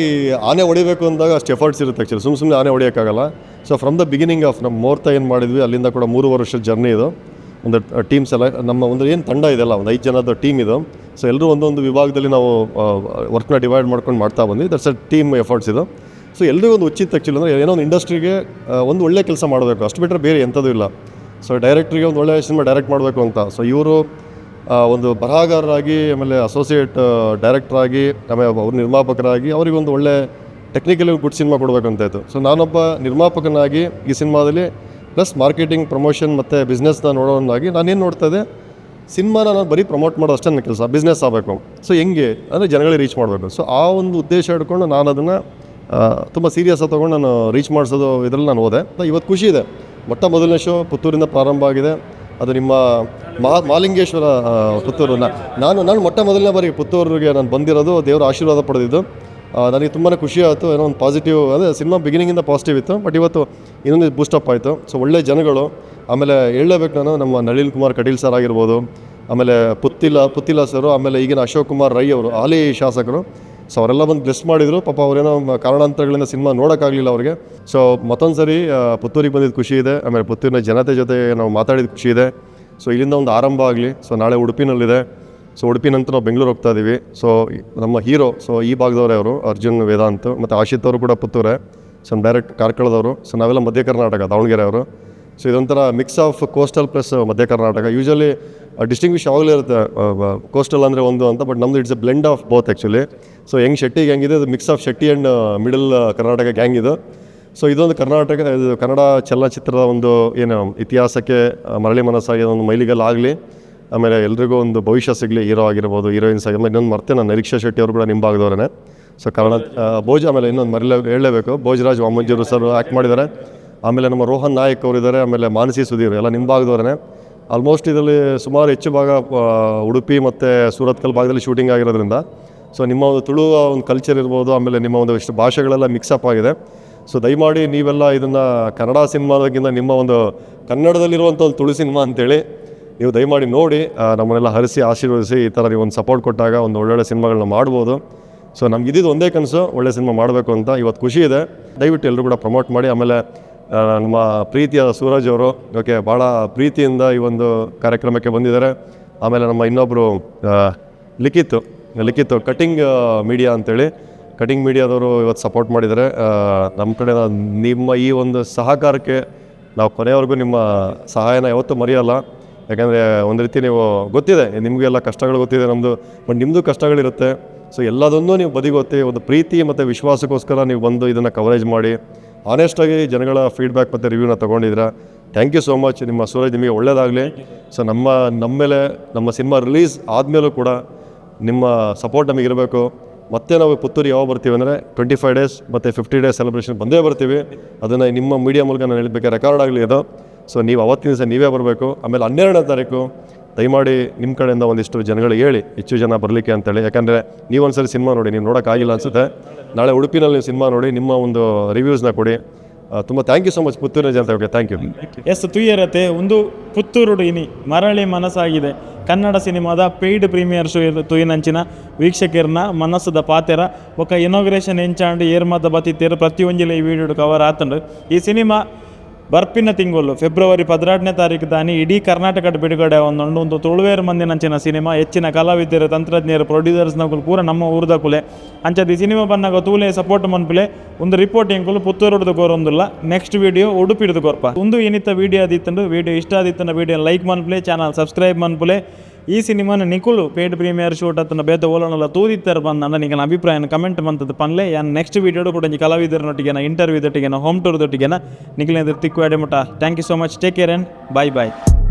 ಆನೆ ಹೊಡಿಬೇಕು ಅಂದಾಗ ಅಷ್ಟು ಎಫರ್ಟ್ಸ್ ಇರುತ್ತೆ ಆ್ಯಕ್ಚುಲಿ ಸುಮ್ಮ ಸುಮ್ಮನೆ ಆನೆ ಹೊಡಿಯೋಕ್ಕಾಗಲ್ಲ. So from the beginning of ನಮ್ಮ ಮುಹೂರ್ತ ಏನು ಮಾಡಿದ್ವಿ, ಅಲ್ಲಿಂದ ಕೂಡ ಮೂರು ವರ್ಷದ ಜರ್ನಿ ಇದು. ಒಂದು ಟೀಮ್ಸ್ ಎಲ್ಲ, ನಮ್ಮ ಒಂದು ಏನು ತಂಡ ಇದೆಲ್ಲ ಒಂದು ಐದು ಜನದ ಟೀಮ್ ಇದು. ಸೊ ಎಲ್ಲರೂ ಒಂದೊಂದು ವಿಭಾಗದಲ್ಲಿ ನಾವು ವರ್ಕ್ನ ಡಿವೈಡ್ ಮಾಡ್ಕೊಂಡು ಮಾಡ್ತಾ ಬಂದ್ವಿ. ದಟ್ಸ್ ಅ ಟೀಮ್ ಎಫರ್ಟ್ಸ್ ಇದು. ಸೊ ಎಲ್ರಿಗೂ ಒಂದು ಉಚಿತ ಆ್ಯಕ್ಚುಲಿ ಅಂದರೆ ಏನೋ ಒಂದು ಇಂಡಸ್ಟ್ರಿಗೆ ಒಂದು ಒಳ್ಳೆ ಕೆಲಸ ಮಾಡಬೇಕು. ಅಷ್ಟು ಬಿಟ್ಟರೆ ಬೇರೆ ಎಂಥದ್ದು ಇಲ್ಲ. ಸೊ ಡೈರೆಕ್ಟ್ರಿಗೆ ಒಂದು ಒಳ್ಳೆಯ ಸಿನಿಮಾ ಡೈರೆಕ್ಟ್ ಮಾಡಬೇಕು ಅಂತ. ಸೊ ಇವರು ಒಂದು ಬರಹಗಾರರಾಗಿ, ಆಮೇಲೆ ಅಸೋಸಿಯೇಟ್ ಡೈರೆಕ್ಟರ್ ಆಗಿ, ಆಮೇಲೆ ಅವ್ರ ನಿರ್ಮಾಪಕರಾಗಿ ಅವರಿಗೊಂದು ಒಳ್ಳೆ ಟೆಕ್ನಿಕಲಿ ಗುಡ್ ಸಿನಿಮಾ ಕೊಡಬೇಕಂತ ಇತ್ತು ಸೊ ನಾನೊಬ್ಬ ನಿರ್ಮಾಪಕನಾಗಿ ಈ ಸಿನಿಮಾದಲ್ಲಿ ಪ್ಲಸ್ ಮಾರ್ಕೆಟಿಂಗ್ ಪ್ರಮೋಷನ್ ಮತ್ತು ಬಿಸ್ನೆಸ್ನ ನೋಡೋನಾಗಿ ನಾನೇನು ನೋಡ್ತಾ ಇದ್ದೆ, ಸಿನಿಮಾನ ನಾನು ಬರೀ ಪ್ರಮೋಟ್ ಮಾಡೋದು ಅಷ್ಟೇ ನನ್ನ ಕೆಲಸ ಬಿಸ್ನೆಸ್ ಆಗಬೇಕು. ಸೊ ಹೆಂಗೆ ಅಂದರೆ ಜನಗಳಿಗೆ ರೀಚ್ ಮಾಡಬೇಕು. ಸೊ ಆ ಒಂದು ಉದ್ದೇಶ ಇಟ್ಕೊಂಡು ನಾನು ಅದನ್ನು ತುಂಬ ಸೀರಿಯಸ್ ಆಗಿ ತೊಗೊಂಡು ನಾನು ರೀಚ್ ಮಾಡಿಸೋದು ಇದರಲ್ಲಿ ನಾನು ಹೋದೆ. ಇವತ್ತು ಖುಷಿ ಇದೆ. ಮೊಟ್ಟ ಮೊದಲನೇ ಶೋ ಪುತ್ತೂರಿಂದ ಪ್ರಾರಂಭ ಆಗಿದೆ. ಅದು ನಿಮ್ಮ ಮಾ, ಮಾಲಿಂಗೇಶ್ವರ ಪುತ್ತೂರು. ನಾನು ನಾನು ಮೊಟ್ಟ ಮೊದಲನೇ ಬಾರಿಗೆ ಪುತ್ತೂರಿಗೆ ನಾನು ಬಂದಿರೋದು, ದೇವರ ಆಶೀರ್ವಾದ ಪಡೆದಿದ್ದು. ನನಗೆ ತುಂಬಾ ಖುಷಿ ಆಯಿತು, ಏನೋ ಒಂದು ಪಾಸಿಟಿವ್ ಅಂದರೆ ಸಿನಿಮಾ ಬಿಗಿನಿಂಗಿಂದ ಪಾಸಿಟಿವ್ ಇತ್ತು ಬಟ್ ಇವತ್ತು ಇನ್ನೊಂದು ಬೂಸ್ಟಪ್ ಆಯಿತು. ಸೊ ಒಳ್ಳೆ ಜನಗಳು. ಆಮೇಲೆ ಹೇಳಲೇಬೇಕು ನಾನು, ನಮ್ಮ ನಳಿನ್ ಕುಮಾರ್ ಕಟೀಲ್ ಸರ್ ಆಗಿರ್ಬೋದು, ಆಮೇಲೆ ಪುತ್ತಿಲ ಪುತ್ತಿಲ ಸರು ಆಮೇಲೆ ಈಗಿನ ಅಶೋಕ್ ಕುಮಾರ್ ರೈ ಅವರು, ಹಾಲಿ ಶಾಸಕರು. ಸೊ ಅವರೆಲ್ಲ ಬಂದು ಬ್ಲೆಸ್ ಮಾಡಿದರು. ಪಾಪ ಅವರೇನೋ ಕಾರಣಾಂತರಗಳಿಂದ ಸಿನಿಮಾ ನೋಡೋಕ್ಕಾಗಲಿಲ್ಲ ಅವ್ರಿಗೆ. ಸೊ ಮತ್ತೊಂದು ಸರಿ ಪುತ್ತೂರಿಗೆ ಬಂದಿದ್ದು ಖುಷಿ ಇದೆ. ಆಮೇಲೆ ಪುತ್ತೂರಿನ ಜನತೆ ಜೊತೆ ನಾವು ಮಾತಾಡಿದ ಖುಷಿ ಇದೆ. ಸೊ ಇಲ್ಲಿಂದ ಒಂದು ಆರಂಭ ಆಗಲಿ. ಸೊ ನಾಳೆ ಉಡುಪಿನಲ್ಲಿದೆ. ಸೊ ಉಡುಪಿ ನಂತರ ನಾವು ಬೆಂಗಳೂರು ಹೋಗ್ತಾ ಇದ್ದೀವಿ ಸೊ ನಮ್ಮ ಹೀರೋ ಸೊ ಈ ಭಾಗದವರೇ ಅವರು, ಅರ್ಜುನ್, ವೇದಾಂತ್, ಮತ್ತು ಆಶಿತ್ ಅವರು ಕೂಡ ಪುತ್ತೂರೆ. ಸೊ ಡೈರೆಕ್ಟ್ ಕಾರ್ಕಳದವರು. ಸೊ ನಾವೆಲ್ಲ ಮಧ್ಯ ಕರ್ನಾಟಕ, ದಾವಣಗೆರೆ ಅವರು. ಸೊ ಇದೊಂಥರ ಮಿಕ್ಸ್ ಆಫ್ ಕೋಸ್ಟಲ್ ಪ್ಲಸ್ ಮಧ್ಯ ಕರ್ನಾಟಕ. ಯೂಶಲಿ ಡಿಸ್ಟಿಂಗ್ವಿಶ್ ಆಗಲೇ ಇರುತ್ತೆ ಕೋಸ್ಟಲ್ ಅಂದರೆ ಒಂದು ಅಂತ ಬಟ್ ನಮ್ಮದು it's a blend of both actually so ಹೆಂಗೆ ಶೆಟ್ಟಿ ಗ್ಯಾಂಗ್ ಅದು mix of Shetty and middle Karnataka gang ಇದು. ಸೊ ಇದೊಂದು ಕರ್ನಾಟಕ ಕನ್ನಡ ಚಲನಚಿತ್ರದ ಒಂದು, ಏನು, ಇತಿಹಾಸಕ್ಕೆ ಮರಳಿ ಮನಸ್ಸಾಗಿ ಒಂದು ಮೈಲಿಗಲ್ಲಾಗಲಿ, ಆಮೇಲೆ ಎಲ್ರಿಗೂ ಒಂದು ಭವಿಷ್ಯ ಸಿಗಲಿ, ಹೀರೋ ಆಗಿರ್ಬೋದು ಹೀರೋಯಿನ್ಸ್ ಆಗಿರ್ಬೋದು ಇನ್ನೊಂದು ಮರ್ತೆ ನಾನು ನಿರೀಕ್ಷಾ ಶೆಟ್ಟಿ ಅವರು ಕೂಡ ನಿಮ್ಮ ಭಾಗದವರೇ ಸೊ ಕನ್ನಡ ಭೋಜ, ಆಮೇಲೆ ಇನ್ನೊಂದು ಮರಿಲೇ, ಹೇಳಲೇಬೇಕು. ಭೋಜರಾಜ್ ವಾಮಂಜೂರು ಸರ್ ಆ್ಯಕ್ಟ್ ಮಾಡಿದ್ದಾರೆ. ಆಮೇಲೆ ನಮ್ಮ ರೋಹನ್ ನಾಯಕ್ ಅವರಿದ್ದಾರೆ, ಆಮೇಲೆ ಮಾನಸಿ ಸುಧೀರ್, ಎಲ್ಲ ನಿಮ್ಮ ಭಾಗದವರೇ ಆಲ್ಮೋಸ್ಟ್ ಇದರಲ್ಲಿ ಸುಮಾರು ಹೆಚ್ಚು ಭಾಗ ಉಡುಪಿ ಮತ್ತು ಸೂರತ್ಕಲ್ ಭಾಗದಲ್ಲಿ ಶೂಟಿಂಗ್ ಆಗಿರೋದ್ರಿಂದ. ಸೊ ನಿಮ್ಮ ಒಂದು ತುಳುವ ಒಂದು ಕಲ್ಚರ್ ಇರ್ಬೋದು, ಆಮೇಲೆ ನಿಮ್ಮ ಒಂದು ಇಷ್ಟು ಭಾಷೆಗಳೆಲ್ಲ ಮಿಕ್ಸಪ್ ಆಗಿದೆ. ಸೊ ದಯಮಾಡಿ ನೀವೆಲ್ಲ ಇದನ್ನು ಕನ್ನಡ ಸಿನಿಮಾದಾಗಿಂದ ನಿಮ್ಮ ಒಂದು ಕನ್ನಡದಲ್ಲಿರುವಂಥ ಒಂದು ತುಳು ಸಿನಿಮಾ ಅಂತೇಳಿ ನೀವು ದಯಮಾಡಿ ನೋಡಿ ನಮ್ಮನ್ನೆಲ್ಲ ಹರಿಸಿ ಆಶೀರ್ವದಿಸಿ ಈ ಥರ ಒಂದು ಸಪೋರ್ಟ್ ಕೊಟ್ಟಾಗ ಒಂದು ಒಳ್ಳೊಳ್ಳೆ ಸಿನಿಮಾಗಳನ್ನ ಮಾಡ್ಬೋದು. ಸೊ ನಮ್ಗೆ ಇದ್ದಿದ್ದು ಒಂದೇ ಕನಸು, ಒಳ್ಳೆ ಸಿನಿಮಾ ಮಾಡಬೇಕು ಅಂತ ಇವತ್ತು ಖುಷಿ ಇದೆ. ದಯವಿಟ್ಟು ಎಲ್ಲರೂ ಕೂಡ ಪ್ರಮೋಟ್ ಮಾಡಿ, ಆಮೇಲೆ ನಮ್ಮ ಪ್ರೀತಿಯ ಸೂರಜ್ ಅವರು, ಓಕೆ, ಭಾಳ ಪ್ರೀತಿಯಿಂದ ಈ ಒಂದು ಕಾರ್ಯಕ್ರಮಕ್ಕೆ ಬಂದಿದ್ದಾರೆ. ಆಮೇಲೆ ನಮ್ಮ ಇನ್ನೊಬ್ಬರು ಲಿಖಿತ್ ಲಿಖಿತ್ ಕಟಿಂಗ್ ಮೀಡಿಯಾ ಅಂತೇಳಿ. ಕಟಿಂಗ್ ಮೀಡಿಯಾದವರು ಇವತ್ತು ಸಪೋರ್ಟ್ ಮಾಡಿದ್ದಾರೆ. ನಮ್ಮ ಕಡೆ ನಿಮ್ಮ ಈ ಒಂದು ಸಹಕಾರಕ್ಕೆ ನಾವು ಕೊನೆಯವರೆಗೂ ನಿಮ್ಮ ಸಹಾಯನ ಯಾವತ್ತೂ ಮರೆಯಲ್ಲ. ಯಾಕಂದರೆ ಒಂದು ರೀತಿ ನೀವು ಗೊತ್ತಿದೆ ನಿಮಗೆಲ್ಲ ಕಷ್ಟಗಳು ಗೊತ್ತಿದೆ ನಮ್ಮದು ಬಟ್ ನಿಮ್ಮದು ಕಷ್ಟಗಳಿರುತ್ತೆ. ಸೊ ಎಲ್ಲದನ್ನೂ ನೀವು ಬದಿಗೊತ್ತಿ ಒಂದು ಪ್ರೀತಿ ಮತ್ತು ವಿಶ್ವಾಸಕ್ಕೋಸ್ಕರ ನೀವು ಬಂದು ಇದನ್ನು ಕವರೇಜ್ ಮಾಡಿ ಆನೆಸ್ಟಾಗಿ ಜನಗಳ ಫೀಡ್ಬ್ಯಾಕ್ ಮತ್ತು ರಿವ್ಯೂನ ತೊಗೊಂಡಿದ್ದೀರಾ. ಥ್ಯಾಂಕ್ ಯು ಸೋ ಮಚ್ ನಿಮ್ಮ ಸೂರಜ್ ನಿಮಗೆ ಒಳ್ಳೆಯದಾಗಲಿ ಸೊ ನಮ್ಮ ನಮ್ಮ ಮೇಲೆ, ನಮ್ಮ ಸಿನಿಮಾ ರಿಲೀಸ್ ಆದಮೇಲೂ ಕೂಡ ನಿಮ್ಮ ಸಪೋರ್ಟ್ ನಮಗೆ ಇರಬೇಕು ಮತ್ತೆ ನಾವು ಪುತ್ತೂರು ಯಾವಾಗ ಬರ್ತೀವಿ ಅಂದರೆ ಟ್ವೆಂಟಿ ಫೈವ್ ಡೇಸ್ ಮತ್ತು ಫಿಫ್ಟಿ ಡೇಸ್ ಸೆಲೆಬ್ರೇಷನ್ ಬಂದೇ ಬರ್ತೀವಿ. ಅದನ್ನು ನಿಮ್ಮ ಮೀಡಿಯಾ ಮೂಲಕ ನಾನು ಹೇಳಬೇಕು ರೆಕಾರ್ಡ್ ಆಗಲಿ ಅದು. ಸೊ ನೀವು ಅವತ್ತಿನ ದಿವಸ ನೀವೇ ಬರಬೇಕು. ಆಮೇಲೆ ಹನ್ನೆರಡನೇ ತಾರೀಕು ದಯಮಾಡಿ ನಿಮ್ಮ ಕಡೆಯಿಂದ ಒಂದಿಷ್ಟು ಜನಗಳಿಗೆ ಹೇಳಿ, ಹೆಚ್ಚು ಜನ ಬರಲಿಕ್ಕೆ ಅಂತೇಳಿ. ಯಾಕಂದರೆ ನೀವು ಒಂದ್ಸರಿ ಸಿನಿಮಾ ನೋಡಿ, ನೀವು ನೋಡೋಕ್ಕಾಗಿಲ್ಲ ಅನಿಸುತ್ತೆ. ನಾಳೆ ಉಡುಪಿನಲ್ಲಿ ನೀವು ಸಿನಿಮಾ ನೋಡಿ, ನಿಮ್ಮ ಒಂದು ರಿವ್ಯೂಸ್ನ ಕೊಡಿ. ತುಂಬ thank you so much Puttur okay thank you S ತುಯ್ಯರತೆ, ಒಂದು ಪುತ್ತೂರು ಇನಿ ಮರಳಿ ಮನಸ್ಸಾಗಿದೆ. ಕನ್ನಡ ಸಿನಿಮಾದ ಪೇಯ್ಡ್ ಪ್ರೀಮಿಯರ್ ಶೋ ತುಯಿನಂಚಿನ ವೀಕ್ಷಕರನ್ನ ಮನಸ್ಸದ ಪಾತೆರ, ಒಕ್ಕ ಇನಾಗ್ರೇಷನ್ ಎಂಚಾಂಡು ಏರ್ಮದ ಬತ್ತಿತ್ತೇರು ಪ್ರತಿಯೊಂಜಿಲ ಈ ವಿಡಿಯೋ ಕವರ್ ಆತಂಡು. ಈ ಸಿನಿಮಾ ಬರ್ಪಿನ ತಿಂಗಳು ಫೆಬ್ರವರಿ ಪದಿನಾಟನೇ ತಾರೀಕು ದಾನಿ ಇಡೀ ಕರ್ನಾಟಕದ ಬಿಡುಗಡೆ ಒಂದೊಂದು ಒಂದು ತುಳುವೇರು ಮಂದಿನಂಚಿನ ಸಿನಿಮಾ, ಹೆಚ್ಚಿನ ಕಲಾವಿದರು, ತಂತ್ರಜ್ಞರು ಪ್ರೊಡ್ಯೂಸರ್ಸ್ ನಕುಲು ಪೂರ ನಮ್ಮ ಊರದ ಕುಲೆ. ಅಂಚದ ಸಿನಿಮಾ ಬಂದಾಗ ತೂಲೆ ಸಪೋರ್ಟ್ ಮನ್ಪಿಲೆ, ಒಂದು ರಿಪೋರ್ಟಿಂಗ್ ಕುಲು ಪುತ್ತೂರು ಹಿಡಿದು ಕೋರೊಂದಿಲ್ಲ ನೆಕ್ಸ್ಟ್ ವಿಡಿಯೋ ಉಡುಪಿಡಿದು ಗೋರ್ಪ. ಒಂದು ಏನಿತ್ತ ವಿಡಿಯೋ ಆದಿತ್ತಂಡು ವಿಡಿಯೋ ಇಷ್ಟ ಆದಿತ್ತಂಡ ವಿಡಿಯೋ ಲೈಕ್ ಮನ್ಪುಲೆ ಚಾನಲ್ ಸಬ್ಸ್ಕ್ರೈಬ್ ಮನ್ಪುಲೆ. ಈ ಸಿನಿಮಾನ ನಿಕುಲು ಪೇಡ್ ಪ್ರೀಮಿಯರ್ ಶೂಟ್ ಅತ್ತನ ಬೇತ ಓಲೋನಲ್ಲ ತೂದಿತ್ತರ ಬಂದ ನಿನ್ನ ಅಭಿಪ್ರಾಯನ ಕಮೆಂಟ್ ಮಂತದ ಪನ್ಲೆ. ಯಾನ್ ನೆಕ್ಸ್ಟ್ ವಿಡಿಯೋ ಕೂಡ ಕಲಾವಿದರನೊಟ್ಟಿಗೆ ಇಂಟರ್ವ್ಯೂ ದೊಟ್ಟಿಗೆ ಹೋಮ್ ಟೂರ್ ದೊಟ್ಟಿಗೆ ನಿಖಿಲೇಂದ್ರ ತಿಕ್ಕು ಮುಟ thank you so much take care and bye bye